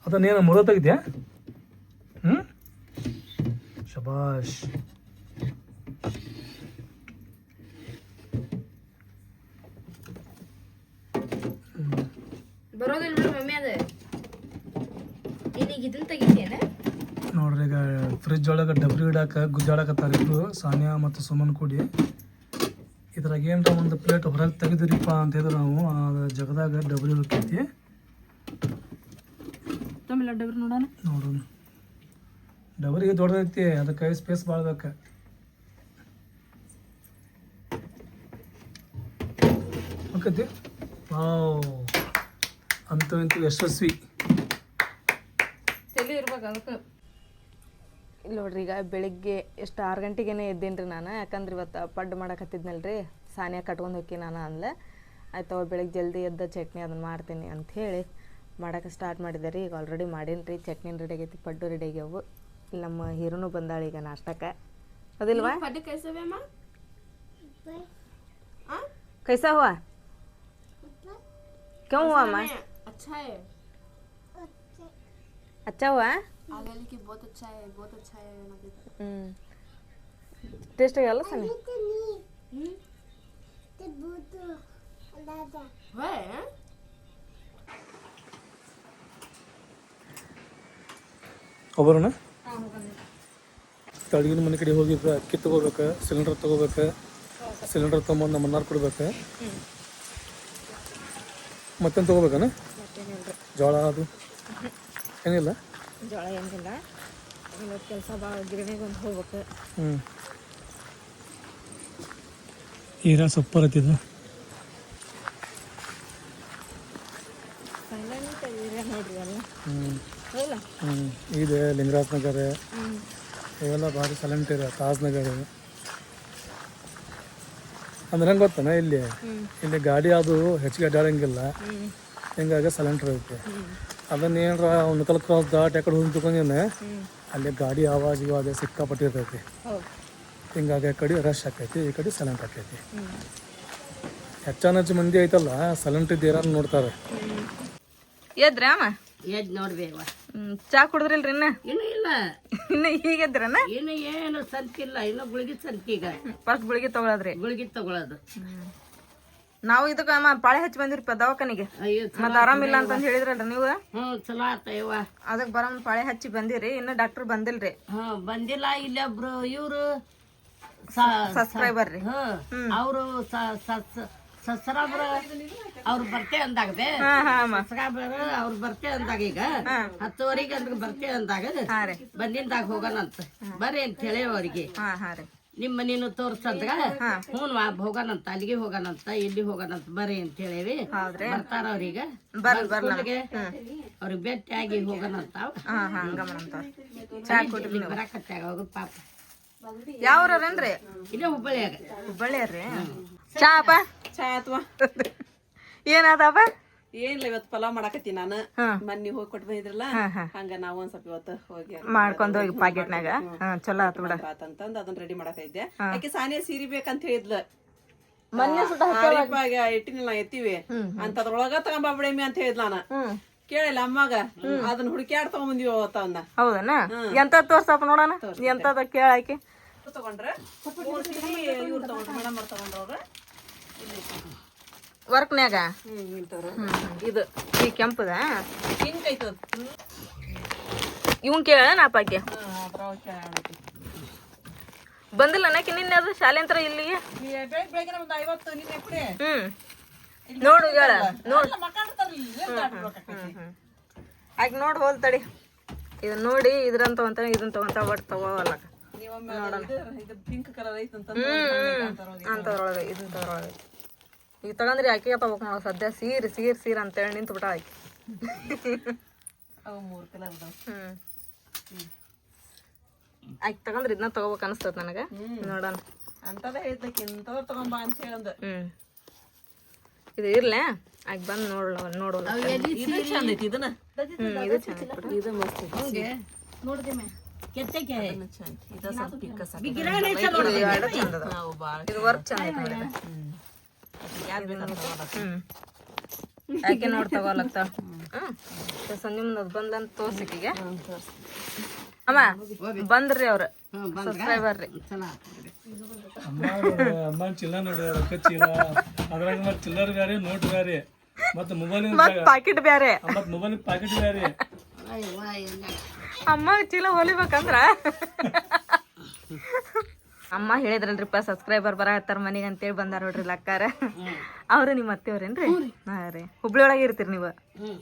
ಅದನ್ನೇನು ಮುರೋ ತೆಗಿದ್ಯಾ? ಹ್ಞೂ ಶಬಾಷ್ ಬರೋದಿಲ್ಲ ಬಿಡು ಮಮ್ಮಿ ಅದ ಈಗ ಇದನ್ನ ತೆಗಿತೇನ ನೋಡ್ರಿ ಈಗ ಫ್ರಿಜ್ ಒಳಗೆ ಡಬ್ರಿ ಇಡಾಕ ಗುದ್ದಾಡಕತ್ತಾರ ಇಬ್ರು ಸಾನ್ಯಾ ಮತ್ತು ಸುಮನ್ ಕೂಡಿ. ಇದ್ರಾಗ ಏನರ ಒಂದು ಪ್ಲೇಟ್ ಹೊರಗೆ ತೆಗೆದಿರಿಪ್ಪ ಅಂತ ಹೇಳಿದ್ರು ನಾವು ಆ ಜಗದಾಗ ಡಬ್ರಿ ಹೋಗ್ತೈತಿ ಡಬ್ರಿ ನೋಡೋಣ. ನೋಡೋಣ. ಡಬರಿಗೆ ದೊಡ್ಡದೈತಿ ಅದಕ್ಕೆ ಸ್ಪೇಸ್ ಭಾಳ ಬೇಕು. ವಾವ್. ಅಂತೂ ಇಂತೂ ಯಶಸ್ವಿ. ತಲೆ ಇರ್ಬೇಕು ಅದಕ್ಕೆ. ಇಲ್ಲ ನೋಡ್ರಿ ಈಗ ಬೆಳಿಗ್ಗೆ ಎಷ್ಟು ಆರು ಗಂಟೆಗೇನೆ ಎದ್ದೇನು ರೀ ನಾನು? ಯಾಕಂದ್ರೆ ಇವತ್ತು ಪಡ್ಡು ಮಾಡಕತ್ತಿದ್ನಲ್ಲ ರೀ ಸಾನಿಯ ಕಟ್ಕೊಂಡು ಹೋಗಿ ನಾನು ಅಂದ್ಲೆ ಆಯ್ತು ಅವ್ರು ಬೆಳಗ್ಗೆ ಜಲ್ದಿ ಎದ್ದ ಚಟ್ನಿ ಅದನ್ನು ಮಾಡ್ತೀನಿ ಅಂಥೇಳಿ ಮಾಡೋಕೆ ಸ್ಟಾರ್ಟ್ ಮಾಡಿದೆ ರೀ. ಈಗ ಆಲ್ರೆಡಿ ಮಾಡೀನಿ ರೀ ಚಟ್ನಿ ರೆಡಿ ಆಗೈತಿ ಪಡ್ಡು ರೆಡಿ ಆಗ್ಯಾವು. ನಮ್ಮ ಹೀರೋನು ಬಂದಾಳ ಈಗ ನಾಷ್ಟಕ್ಕೆ. ಅದಿಲ್ವಾ? ಕೈಸ ಹೂವ ಕ್ಯೂ ಹುವ ಅಮ್ಮ? ಅಚ್ಚಾ क्यों हुआ माँ अच्छा है अच्छा हुआ आगे लिखी बहुत अच्छा है बहुत अच्छा है ಹ್ಞೂ ಟೇಸ್ಟ್ ಆಗಲ್ಲ ಸನಿ है ಒಬ್ಬರನ್ನ ಅಡುಗಿನ ಮನೆ ಕಡೆ ಹೋಗಿ ಅಕ್ಕಿ ತೊಗೋಬೇಕು ಸಿಲಿಂಡರ್ ತೊಗೋಬೇಕು ಸಿಲಿಂಡರ್ ತೊಗೊಂಬಂದು ನಮ್ಮ ಅನ್ನಾರು ಕೊಡ್ಬೇಕು ಮತ್ತೇನು ತೊಗೋಬೇಕನ ಜೋಳ ಅದು ಏನಿಲ್ಲ ಜೋಳ ಏನಿಲ್ಲ. ಕೆಲಸ ಭಾಳ ಗಿರಣಿಗೆ ಒಂದು ಹೋಗ್ಬೇಕು. ಹ್ಞೂ ಹೀರಾ ಸೂಪರ್ ಹೌದಾ? ಇದೆ ಲಿಂಗರಾಜ್ ನಗರ. ಇವೆಲ್ಲ ಭಾರಿ ಸೈಲೆಂಟ್ ಇದೆ ತಾಜ್ ನಗರ ಅಂದ್ರೆ ಹೆಂಗೆ ಗೊತ್ತಾನ ಇಲ್ಲಿ? ಇಲ್ಲಿ ಗಾಡಿ ಅದು ಹೆಚ್ಚಿಗೆ ಅಡ್ಡಾಡಂಗಿಲ್ಲ ಹಿಂಗಾಗಿ ಸೈಲೆಂಟ್ ಇರುತ್ತೆ ಅದನ್ನ ಏನಾರ ಉಣಕಲ್ ಕ್ರಾಸ್ ದಾಟ್ ಯಾಕಡೆ ಹೋಗಿ ತಗೊಂಡೇನೆ ಅಲ್ಲಿ ಗಾಡಿ ಆವಾಜ್ ಇವಾಗ ಸಿಕ್ಕಾಪಟ್ಟಿರ್ತೈತಿ. ಹಿಂಗಾಗಿ ಆ ಕಡೆ ರಶ್ ಆಕೈತಿ ಈ ಕಡೆ ಸೈಲೆಂಟ್ ಆಕೈತಿ. ಹೆಚ್ಚಾನಚ್ಚು ಮಂದಿ ಐತಲ್ಲ ಸೈಲೆಂಟ್ ಇದ್ದೀರ ನೋಡ್ತಾರೆ. ಎದ್ರಿ ಅಮ್ಮ ಎದ್ ನೋಡ್ಬೇವ ಚಾ ಕುಡಿದ್ರಿಲ್ರಿ ಇನ್ನ? ಇನ್ನು ಇಲ್ಲ. ಇನ್ನ ಈಗ ಎದ್ರನ? ಇನ್ನು ಏನು ಸಂತಿಲ್ಲ ಇನ್ನು ಗುಳಿಗೆ ಸಂತಿಗ ಫಸ್ಟ್ ಗುಳಿಗೆ ತಗೊಳದ್ರಿ. ಗುಳಿಗೆ ತಗೊಳ್ಳೋದು ನಾವು ಇದಕ್ಕೆ ಪಾಳೆ ಹಚ್ಚಿ ಬಂದಿರ್ಪ ದವಾಖಾನಿಗೆ. ಮತ್ತೆ ಆರಾಮಿಲ್ಲ ಅಂತಂದು ಹೇಳಿದ್ರಲ್ರಿ ನೀವು? ಅದಕ್ ಚಲೋ ಆತ ಯವ್ವ ಅದಕ್ಕೆ ಬರೋ ಪಾಳೆ ಹಚ್ಚಿ ಬಂದಿರಿ ಇನ್ನು ಡಾಕ್ಟರ್ ಬಂದಿಲ್ರಿ. ಬಂದಿಲ್ಲ ಬಂದಿಲ್ಲ ಇಲ್ಲೊಬ್ರು ಇವರು ಸಬ್ಸ್ಕ್ರೈಬರ್ ರೀ. ಅವರು ಸಸ್ರಾಬ್ರ ಅವ್ರು ಬರ್ತೆ ಅಂದಾಗದೆ. ಸಸ್ರಾಬ್ರ ಅವ್ರು ಬರ್ತೆ ಅಂದಾಗ ಈಗ. ಹತ್ತುವರೆಗೆ ಅಂದ್ರೆ ಬರ್ತೆ ಅಂದಾಗ. ಬಂದಿಂದಾಗ ಹೋಗೋಣ ಅಂತ ಬರ್ರಿ ಅಂತ ಹೇಳಿ ಅವ್ರಿಗೆ. ಹಾ ಹಾ ರೀ. ನಿಮ್ಮ ಮನೇನು ತೋರ್ಸಂದ್ರ ಹ್ಞೂ ಹೋಗೋಣಂತ ಅಲ್ಲಿಗೆ ಹೋಗೋಣಂತ ಇಲ್ಲಿ ಹೋಗೋಣಂತ ಬರ್ರಿ ಅಂತ ಹೇಳೇವಿ. ಬರ್ತಾರ ಅವ್ರೀಗ. ಬರ್ಲಿ ಬರ್ಲ ಸ್ಕೂಲ್ಗೆ ಅವ್ರಿಗೆ ಭೇಟಿ ಆಗಿ ಹೋಗೋಣಂತ ಹಂಗ ಬರಾಕತ್ತಾಗ ಅವ್ರು ಪಾಪ. ಯಾವ್ರಂದ್ರೆ ಇಲ್ಲೇ ಹುಬ್ಬಳ್ಳಿಯಾಗ ಹುಬ್ಬಳ್ಳಿಯರ್ರಿ ಚಾ ಅಪ್ಪ ಚಾ ಅಥವಾ ಏನಾದಪ್ಪ ಏನಿಲ್ಲ ಇವತ್ತು ಪಲಾವ್ ಮಾಡಾಕತ್ತಿ ನಾನು. ಮನ್ನಿ ಹೋಗಿ ಕೊಟ್ಟು ಬಂದಿದ್ರಲ್ಲ. ಹಂಗ ನಾವು ಒಂದ್ ಸ್ವಲ್ಪ ಇವತ್ತು ಹೋಗಿ ಮಾಡ್ಕೊಂಡು ಹೋಗಿ ಪಾಕೆಟ್ನಾಗ. ಚಲೋ ಆತ್ ಬಿಡ. ಅಂತಂದ್ ಅದನ್ನ ರೆಡಿ ಮಾಡಾಕೈದ್ದೆ. ಆಕೆ ಸಾನಿಯ ಸೀರಿ ಬೇಕಂತ ಹೇಳಿದ್ಲ. ಮೊನ್ನೆ ಆರಿಪಾಗ ಇಟ್ಟಿನಿಲ್ಲ ಎತ್ತಿವಿ. ಅಂತದ್ರೊಳಗ ತಗೊಂಬಾಬಿಡೇಮಿ ಅಂತ ಹೇಳಿದ್ ನಾನು. ಕೇಳಿಲ್ಲ ಅಮ್ಮಗ. ಅದನ್ನ ಹುಡುಕ್ಯಾಡ್ ತಗೊಂಬಂದಿವಿ ಅವತ್ತ ಅವನ್ನ ಹೌದನ? ಎಂತ ತೋರ್ಸಪ್ಪ ನೋಡೋಣ? ಎಂತದ ಕೇಳಾಕಿ ತಗೊಂಡ್ರೆ ಮೇಡಮ್ ತಗೊಂಡ್ರವ್ರ ವರ್ಕ್ನ್ಯಾಗ? ಹ್ಮ್ ಇದು ಈ ಕೆಂಪದ? ಪಿಂಕ್ ಐತದ ಇವನ್ ಕೇಳ ನಾಪಾಕಿ ಬಂದಿಲ್ಲ ಅನ್ನಕ್ಕೆ ನಿನ್ನೆ ಅದು ಶಾಲೆಂತ್ರ ಇಲ್ಲಿಗೆ ಎಪ್ಪಡೆ ಹ್ಮ್. ನೋಡು ಹೇಳ. ನೋಡ್. ಆಗ ನೋಡ್ ಹೋಲ್ ತಡಿ. ಇದನ್ನ ನೋಡಿ ಇದ್ರಂತ ಅಂತ ಇದನ್ನ ತಗೊಂತ ಬಟ್ ತಗೋವಲ್ಲ ಕಲರ್ ಐತಂತ ಅಂತದ್ರೊಳಗೆ ಇದನ್ನ ತಗೊಳಗೆ ಈಗ ತಗೊಂಡ್ರಿ ಆಕೆ ತಗೋಕ್ ನೋಡ ಸದ್ಯ ಸೀರೆ ಸೀರೆ ಸೀರೆ ಅಂತೇಳಿ ನಿಂತು ಬಿಟ್ಟ ಆಕಿ. ಅವು ಮೂರ್ ಕಲರ್ ಹ್ಮ್. ಆಕಿ ತಗೊಂಡ್ರಿ ಇದನ್ನ ತಗೋಬೇಕು ಅನಿಸ್ತದ ನನಗೆ. ನೋಡೋಣ. ಅಂತದ ಹೇಳ್ದಕ್ಕೆ ಇಂಥವ್ರು ತಗೊಂಬ ಅಂತ ಹೇಳಂದ. ಇದು ಇರ್ಲೆ? ಆಗ ಬಂದು ನೋಡಲ್ಲ ನೋಡೋಲ್ಲ ಇದು ಚಂದ ಐತಿ ಇದನ್ನ. ಇದು ಚೆನ್ನಾಗಿ ಇದು ಮಸ್ತ್ ಐತಿ. ನೋಡ್ದೆ ಕೆತ್ತಕ್ಕೆ ಚಂದ ಇದ ಸ್ವಲ್ಪ ಪಿಕ್ಕ ಸಾಕು ಎರಡು ಚಂದ ಅದಾವ. ನಾವು ಇದು ವರ್ಕ್ ಚಂದ ಐತೆ ಯಾಕೆ ನೋಡಿ ತಗೋಲಕ್ತಾಳ ಹ್ಮ್. ಸಂಜೆ ಮುಂದೆ ಅದು ಬಂದಂತ ತೋರ್ಸಿಕಿಗೆ ಅಮ್ಮ ಬಂದ್ರಿ ಅವ್ರ. ಸಬ್ಸ್ಕ್ರೈಬರ್ ರೀ. ಅಮ್ಮ ನೋಡು, ಅಮ್ಮ ಚೀಲ ನೋಡು ರೊಕ್ಕ ಚೀಲ ಅದ್ರಾಗ ಮತ್ತೆ ಚಿಲ್ಲರ್ ಬ್ಯಾರೆ ನೋಟ್ ಬ್ಯಾರೆ. ಮತ್ತೆ ಮೊಬೈಲ್ ಪಾಕಿಟ್ ಬ್ಯಾರೆ. ಮತ್ತೆ ಮೊಬೈಲ್ ಪಾಕೆಟ್ ಬ್ಯಾರೆ. ಅಮ್ಮ ಚೀಲ ಹೊಲಿಬೇಕಂದ್ರ? ಅಮ್ಮ ಹೇಳಿದ್ರಲ್ರಿಪ್ಪ ಸಬ್ಸ್ಕ್ರೈಬರ್ ಬರತ್ತಾರ ಮನೆಗೆ ಅಂತೇಳಿ ಬಂದಾರ ನೋಡ್ರಿ ಲಕ್ಕಾರ. ಅವ್ರು ನಿಮ್ಮ ಅತ್ತೆಯವ್ರೇನ್ರಿ? ಹಾ ರೀ. ಹುಬ್ಳಿ ಒಳಗೆ ಇರ್ತೀರಿ ನೀವು?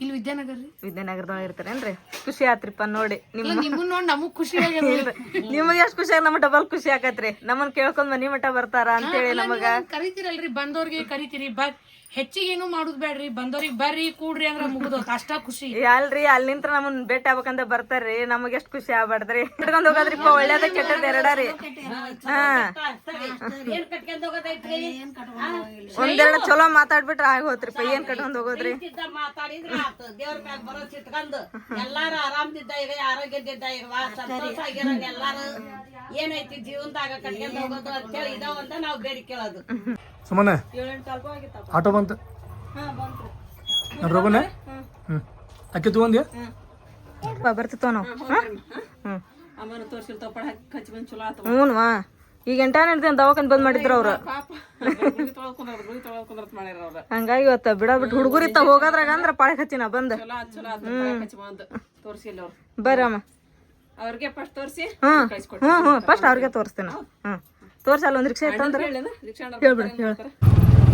ಇಲ್ಲಿ ವಿದ್ಯಾನಗರ ವಿದ್ಯಾನಗರದೊಳಗೆ ಇರ್ತಾರೇನ್ರಿ ಖುಷಿ ಆತ್ರಿಪ್ಪ ನೋಡಿ ನಿಮ್ಮ ನಿಮ್ಮನ್ನ ನೋಡಿ ನಮಗ್ ಖುಷಿ ಆಗ್ಯದ (laughs) ನಿಮಗೆ ಎಷ್ಟು ಖುಷಿ ಆಗ ನಮ್ಮ ಡಬಲ್ ಖುಷಿ ಆಕತ್ರಿ. ನಮ್ಮನ್ ಕೇಳ್ಕೊಂಡ್ ಮನಿ ಮಠ ಬರ್ತಾರ ಅಂತೇಳಿ ನಮಗ. ಕರಿತೀರಲ್ರಿ ಬಂದವ್ರಿಗೆ ಕರಿತೀರಿ ಬ ಹೆಚ್ಚಿಗೆ ಏನು ಮಾಡುದ್ ಬೇಡ್ರಿ ಬಂದವ್ರಿಗೆ ಬರ್ರಿ ಕೂಡ್ರಿ ಅಂದ್ರ ಮುಗ್ದೋತ್. ಅಷ್ಟ ಖುಷಿ. ಅಲ್ರಿ ಅಲ್ಲಿಂತ್ರ ನಮ್ಮನ್ ಭೇಟಿ ಆಗ್ಬೇಕಂತ ಬರ್ತಾರ್ರಿ. ನಮಗ್ ಎಷ್ಟ್ ಖುಷಿ ಆಗ್ಬಾರ್ದ್ರಿ. ಹಿಡ್ಕೊಂಡ್ ಹೋಗೋದ್ರಿಪ್ಪ ಒಳ್ಳೇದ ಕೆಟ್ಟದ ಎರಡ ರೀ. ಹಾ. ಏನ್ ಕಟ್ಕೊಂಡ್ ಹೋಗೋದೈತ್ರಿ? ಒಂದೆರಡು ಚಲೋ ಮಾತಾಡ್ಬಿಟ್ರ ಆಗ ಹೋತ್ರಿಪ್ಪ ಏನ್ ಕಟ್ಕೊಂಡ್ ಹೋಗೋದ್ರಿ? ಮಾತಾಡಿದ್ರ ದೇವ್ರ ಎಲ್ಲಾರು ಆರಾಮ್ದಿದ್ದ ಈಗ ಆರೋಗ್ಯದಿದ್ದ ಇರುವ ಸಂತೋಷ ಆಗಿರೋ ಎಲ್ಲಾರು ಏನೈತಿ ಜೀವನದಾಗ ಕಟ್ಕೊಂಡ್ ಹೋಗೋದು ಅಂತೇಳಿ ಇದಾವ ಅಂತ ನಾವು ಬೇಡಿಕೆ ಕೇಳೋದು. ಸುಮ್ಮನೆ ಆಟೋ ಬಂತು. ನಾನು ಹ್ಞೂ ಅಕ್ಕಿ ತೊಗೊಂಡ್ಯಾ? ಬರ್ತಿತ್ತವ ನಾವು. ಹ್ಞೂನ್ವಾ ಈಗ ಎಂಟ ನಡ್ದ ದವಾಖಾನೆ ಬಂದ್ ಮಾಡಿದ್ರು ಅವ್ರ. ಹಂಗಾಗಿ ಇವತ್ತ ಬಿಡ ಬಿಟ್ಟು ಹುಡುಗರು ಇತ್ತ ಹೋಗೋದ್ರಾಗ ಅಂದ್ರ ಪಾಳೆ ಹಚ್ಚಿನ ಬಂದ್. ಬರ್ರಮ್ಮ ಅವ್ರಿಗೆ ಫಸ್ಟ್ ತೋರಿಸಿ ಹ್ಮ್. ಹ್ಞೂ ಹ್ಮ್ ಹ್ಮ್. ಫಸ್ಟ್ ಅವ್ರಿಗೆ ತೋರಿಸ್ತೇನೆ ಹ್ಮ್. ತೋರ್ಸಿ ಒಂದು ರಿಕ್ಷಾ ಇತ್ತು ಹೇಳೇನ ರಿಕ್ಷಾ ಹೇಳ್ಬಿಡು ಹೇಳ.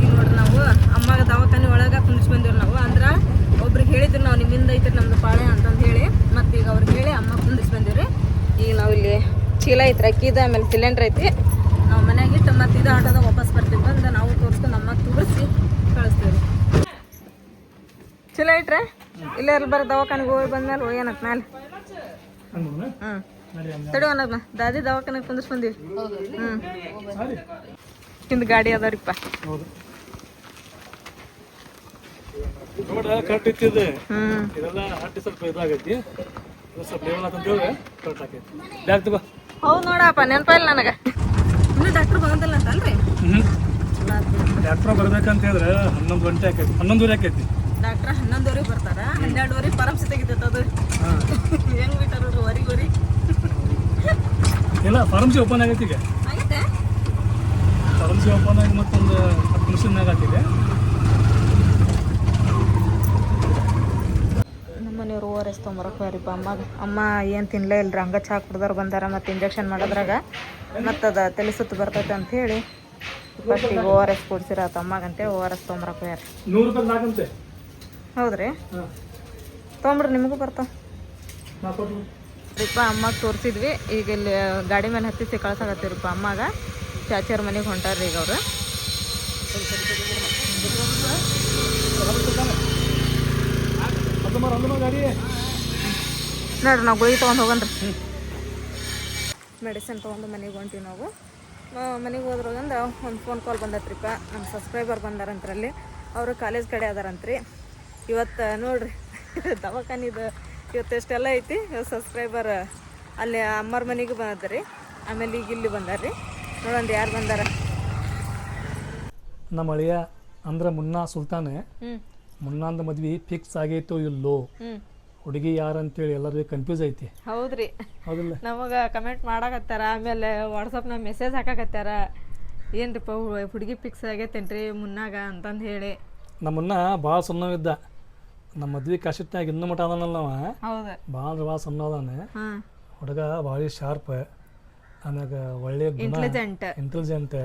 ಈಗ ನೋಡ್ರಿ ನಾವು ಅಮ್ಮಾಗ ದವಾಖಾನೆ ಒಳಗ ಕುಂದಿಸ್ ಬಂದಿವ್ರಿ ನಾವು. ಅಂದ್ರೆ ಒಬ್ರಿಗೆ ಹೇಳಿದ್ರು ನಾವು ನಿಮ್ಮಿಂದ ಐತ್ರಿ ನಮ್ದು ಪಾಳೆ ಅಂತಂದು ಹೇಳಿ ಮತ್ತೆ ಈಗ ಅವ್ರಿಗೆ ಹೇಳಿ ಅಮ್ಮ ಕುಂದಿಸ್ ಬಂದಿವ್ರಿ. ಈಗ ನಾವು ಇಲ್ಲಿ ಚೀಲ ಐತ್ರಿ ಅಕ್ಕಿದ ಆಮೇಲೆ ಸಿಲಿಂಡರ್ ಐತಿ. ನಾವು ಮನ್ಯಾಗ ಇಟ್ಟು ಮತ್ತೆ ಇದು ಆಟೋದಾಗ ವಾಪಸ್ ಬರ್ತೀವಿ. ಬಂದು ನಾವು ತೋರಿಸ್ಕೊಂಡು ನಮ್ಮ ತೋರಿಸಿ ಕಳಿಸ್ತೀವಿ ಚೀಲ ಐತ್ರ? ಇಲ್ಲೇ ಬರ ಬರ್ರಿ ದವಾಖಾನೆಗೆ ಹೋಗಿ ಬಂದ್ಮೇಲೆ ಹೋಗ್ಯಾನತ್ ಮೇಲೆ ಹ್ಞೂ ತಡಿ ಅನ್ನೋದ್ನ ದಾದಿ ದವಾಖಾನೆಗೆ ಕುಂದಿಸ್ ಬಂದೀವಿ ಹ್ಞೂ ಹಿಂದ್ ಗಾಡಿ ಅದಾವ್ರಿಪ್ಪ. ಹೌದು. ನೋಡ ಕರೆಕ್ಟ್ ಇತ್ತಿದೆ ಇದೆಲ್ಲ ಹಟ್ಟಿ ಸ್ವಲ್ಪ ಇದಾಗೈತಿ. ಸ್ವಲ್ಪ ಲೇವಲ್ ಅಂತ ಹೇಳಿ ಕರೆಕ್ಟ್ ಆಕೈತಿ. ಬ್ಯಾಗ್ ತಗೋ. ಹೌದು ನೋಡಪ್ಪ ನೆನಪ ಇಲ್ಲ ನನಗೆ. ಇನ್ನೂ ಡಾಕ್ಟರ್ ಬಂದಿಲ್ಲ ಅಂತ ಅಲ್ರಿ? ಹ್ಞೂ ಡಾಕ್ಟ್ರ್ ಬರ್ಬೇಕಂತ ಹೇಳಿದ್ರೆ ಹನ್ನೊಂದು ಗಂಟೆ ಆಕೈತಿ. ಹನ್ನೊಂದುವರೆ ಆಕೈತಿ. ಡಾಕ್ಟರ್ ಹನ್ನೊಂದುವರೆಗೆ ಬರ್ತಾರ. ಹನ್ನೆರಡುವರೆಗೆ ಪರಮ್ಸಿ ತೆಗಿತೈತೆ ಅದು. (laughs) ಹೆಂಗ್ ಬಿಟ್ಟಾರ ವರಿ ಇಲ್ಲ ಫಾರ್ಮಸಿ ಓಪನ್ ಆಗೈತಿ ಈಗ. ಫಾರ್ಮಸಿ ಓಪನ್ ಆಗಿ ಮತ್ತೊಂದು ಹತ್ತು ನಿಮಿಷನಾಗ ಆಗಿದೆ ನಮ್ಮ ಮನೆಯವ್ರು ಓ ಆರ್ ಎಸ್ ತೊಂಬರಕ್ಕೆ ಹೋಗ್ಯಾರಿಪ್ಪ ಅಮ್ಮಗೆ. ಅಮ್ಮ ಏನು ತಿನ್ಲೇ ಇಲ್ರಿ ಹಂಗೆ ಚಾ ಕುಡ್ದವ್ರು ಬಂದಾರ ಮತ್ತು ಇಂಜೆಕ್ಷನ್ ಮಾಡೋದ್ರಾಗ. ಮತ್ತು ಅದು ತಲೆ ಸುತ್ತು ಬರ್ತೈತೆ ಅಂತ ಹೇಳಿ ಫಸ್ಟ್ ಈಗ ಓ ಆರ್ ಎಸ್ ಕೊಡ್ಸಿರತ್ತ ಅಮ್ಮಗಂತೆ ಓ ಆರ್ ಎಸ್ ತೊಂಬರಕ್ಕೆ ಹೋಗ್ಯಾರ. ನೂರು ರೂಪಾಯಿ ನಾಲ್ಕಂತೆ ಹೌದ್ರಿ? ತೊಂಬ್ರಿ ತೊಗೊಂಬ್ರಿ ನಿಮಗೂ ಬರ್ತಾವ ರೀಪ ಅಮ್ಮಗೆ ತೋರಿಸಿದ್ವಿ. ಈಗ ಇಲ್ಲಿ ಗಾಡಿ ಮೇಲೆ ಹತ್ತಿಸಿ ಕಳ್ಸಾಕತ್ತೀರಪ್ಪ ಅಮ್ಮಾಗ. ಚಾಚಿಯವ್ರ ಮನೆಗೆ ಹೊಂಟಾರ್ರಿ ಈಗ ಅವರು. ನೋಡ್ರಿ, ನಾವು ಗುಳಿಗೆ ತೊಗೊಂಡು ಹೋಗನ್ರಿ ಮೆಡಿಸಿನ್ ತೊಗೊಂಡು ಮನೆಗೆ ಹೊಂಟೀವಿ ನಾವು. ಮನೆಗೆ ಹೋದ್ರಾಗಂದ ಒಂದು ಫೋನ್ ಕಾಲ್ ಬಂದತ್ರಿಪ್ಪ ನಮ್ಮ ಸಬ್ಸ್ಕ್ರೈಬರ್ ಬಂದಾರಂತ್ರಲ್ಲಿ ಅವರು ಕಾಲೇಜ್ ಕಡೆ ಅದಾರಂತ್ರಿ. ಇವತ್ತು, ನೋಡ್ರಿ, (laughs) ದವಾಖಾನಿದು ಇವತ್ತು ಎಷ್ಟೆಲ್ಲ ಐತಿ? ಸಬ್ಸ್ಕ್ರೈಬರ್ ಅಲ್ಲಿ ಅಮ್ಮರ ಮನೆಗೆ ಬಂದದ್ರಿ ಆಮೇಲೆ ಈಗ ಇಲ್ಲಿ ಬಂದಾರ್ರಿ ನೋಡೊಂದು ಯಾರು ಬಂದಾರ. ನಮ್ಮ ಅಳಿಯ ಅಂದ್ರೆ ಮುನ್ನಾ ಸುಲ್ತಾನೆ. ಮುನ್ನಾಂದ ಮದ್ವಿ ಫಿಕ್ಸ್ ಆಗೈತೋ ಇಲ್ಲೋ? ಹುಡುಗಿ ಯಾರು ಅಂತೇಳಿ ಎಲ್ಲರಿಗೂ ಕನ್ಫ್ಯೂಸ್ ಐತಿ. ಹೌದ್ರಿ ಹೌದಿಲ್ಲ. ನಮಗೆ ಕಮೆಂಟ್ ಮಾಡಕತ್ತಾರ. ಆಮೇಲೆ ವಾಟ್ಸಪ್ನಾಗ ಮೆಸೇಜ್ ಹಾಕಾಕತ್ತಾರ. ಏನ್ರಿಪ್ಪ ಹುಡುಗಿ ಫಿಕ್ಸ್ ಆಗೈತೇನ್ರಿ ಮುನ್ನಾಗ ಅಂತಂದು ಹೇಳಿ. ನಮ್ಮನ್ನ ಭಾಳ ಸಣ್ಣವಿದ್ದ ನಮ್ಮ ಮದ್ವಿ ಕಾಶಿಟ್ನಾಗ ಇನ್ನೂ ಮಟ ಅದಾನಲ್ಲ ಅವ. ಹೌದು. ಭಾಳ ಭಾಳ ಸಣ್ಣ ಅದಾನೆ. ಹುಡುಗ ಭಾಳ ಶಾರ್ಪ್ ಆಮ್ಯಾಗ ಒಳ್ಳೆ ಗುಣ. ಇಂಟೆಲಿಜೆಂಟ್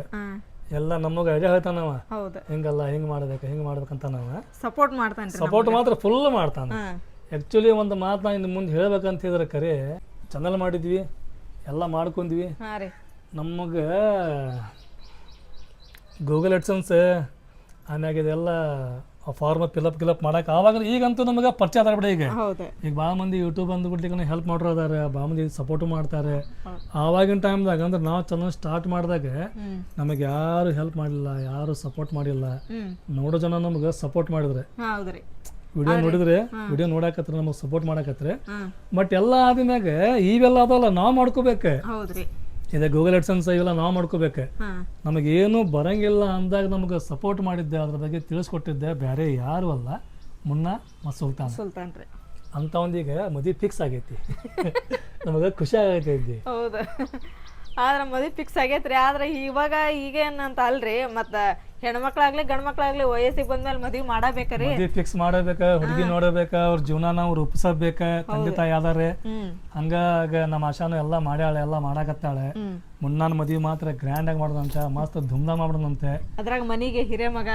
ಎಲ್ಲ ನಮಗ ಐಡಿಯಾ ಹೇಳ್ತಾನವ. ಹೌದು. ಹಿಂಗಲ್ಲ ಹಿಂಗ್ ಮಾಡ್ಬೇಕು ಹಿಂಗ್ ಮಾಡ್ಬೇಕಂತ ನಾವು ಸಪೋರ್ಟ್ ಮಾಡ್ತಾನೆ ಸಪೋರ್ಟ್ ಮಾತ್ರ ಫುಲ್ ಮಾಡ್ತಾನೆ. ಆಕ್ಚುಲಿ ಒಂದು ಮಾತು ನಾನು ಇನ್ನು ಮುಂದೆ ಹೇಳ್ಬೇಕಂತ ಹೇಳಿದ್ರೆ ಕರೆ ಚಾನಲ್ ಮಾಡಿದ್ವಿ ಎಲ್ಲ ಮಾಡ್ಕೊಂಡ್ವಿ. ನಮಗೆ ಗೂಗಲ್ ಎಡ್ಸನ್ಸ್ ಆಮ್ಯಾಗ ಇದೆಲ್ಲ ಫಾರ್ಮ್ ಫಿಲಪ್ ಗಿಲಪ್ ಮಾಡಕ್ ಆವಾಗ ಈಗಂತೂ ನಮಗೆ ಪರಿಚಯ ಅದಾರ ಬಿಡ ಈಗ ಈಗ ಭಾಳ ಮಂದಿ ಯೂಟ್ಯೂಬ್ ಅಂದ್ಬಿಟ್ಟು ಹೆಲ್ಪ್ ಮಾಡ್ರು ಅದಾರ ಭಾಳ ಮಂದಿ ಸಪೋರ್ಟ್ ಮಾಡ್ತಾರೆ. ಆವಾಗಿನ ಟೈಮ್ದಾಗ ಅಂದ್ರೆ ನಾವು ಚಾನಲ್ ಸ್ಟಾರ್ಟ್ ಮಾಡಿದಾಗ ನಮಗೆ ಯಾರು ಹೆಲ್ಪ್ ಮಾಡಿಲ್ಲ ಯಾರು ಸಪೋರ್ಟ್ ಮಾಡಿಲ್ಲ. ನೋಡೋ ಜನ ನಮ್ಗೆ ಸಪೋರ್ಟ್ ಮಾಡಿದ್ರೆ. ವಿಡಿಯೋ ನೋಡಿದ್ರೆ ವಿಡಿಯೋ ನೋಡಾಕತ್ರ ನಮಗೆ ಸಪೋರ್ಟ್ ಮಾಡಕತ್ರೆ. ಬಟ್ ಎಲ್ಲ ಆದ್ಮ್ಯಾಗ ಇವೆಲ್ಲ ಅದಲ್ಲ ನಾವು ಮಾಡ್ಕೋಬೇಕು. ಇದೆ ಗೂಗಲ್ ಎಡ್ಸನ್ಸ್ ಇವೆಲ್ಲ ನಾವು ಮಾಡ್ಕೋಬೇಕು. ನಮಗೇನು ಬರಂಗಿಲ್ಲ ಅಂದಾಗ ನಮಗೆ ಸಪೋರ್ಟ್ ಮಾಡಿದ್ದೆ ಅದ್ರ ಬಗ್ಗೆ ತಿಳಿಸ್ಕೊಟ್ಟಿದ್ದೆ ಬೇರೆ ಯಾರು ಅಲ್ಲ. ಮುನ್ನ ಮತ್ತು ಸುಲ್ತಾನ್ ಸುಲ್ತಾನ್ ರೀ. ಅಂತ ಒಂದೀಗ ಮದುವೆ ಫಿಕ್ಸ್ ಆಗೈತಿ. (laughs) ನಮಗೆ ಖುಷಿ ಆಗೈತಿ ಹೌದು. ಆದ್ರ ಮದ್ವಿ ಫಿಕ್ಸ್ ಆಗೈತ್ರಿ. ಆದ್ರೆ ಇವಾಗ ಈಗೇನಂತ ಅಲ್ರಿ ಮತ್ತ ಹೆಣ್ಮಕ್ಳಾಗ್ಲಿ ಗಂಡ್ ಮಕ್ಳಾಗ್ಲಿ ವಯಸ್ಸಿಗೆ ಬಂದ್ಮೇಲೆ ಮದ್ವಿ ಮಾಡಬೇಕ್ರಿ. ಫಿಕ್ಸ್ ಮಾಡಬೇಕ ಹುಡುಗಿ ನೋಡಬೇಕ ಅವ್ರ ಜೀವನ ನಾವು ರೂಪಿಸಬೇಕ ತಂದೆ ತಾಯಿ ಆದಾರೆ. ಹಂಗಾಗ ನಮ್ಮ ಆಶಾನು ಎಲ್ಲ ಮಾಡ್ಯಾಳೆ ಎಲ್ಲ ಮಾಡಾಕತ್ತಾಳೆ. ಮುನ್ನಾನ್ ಮದ್ವಿ ಮಾತ್ರ ಗ್ರ್ಯಾಂಡ್ ಆಗಿ ಮಾಡೋದಂತ ಮಸ್ತ್ ಧೂಮ್ಧಾಮ್ ಮಾಡೋದಂತೆ. ಅದ್ರಾಗ ಮನಿಗೆ ಹಿರೇ ಮಗ.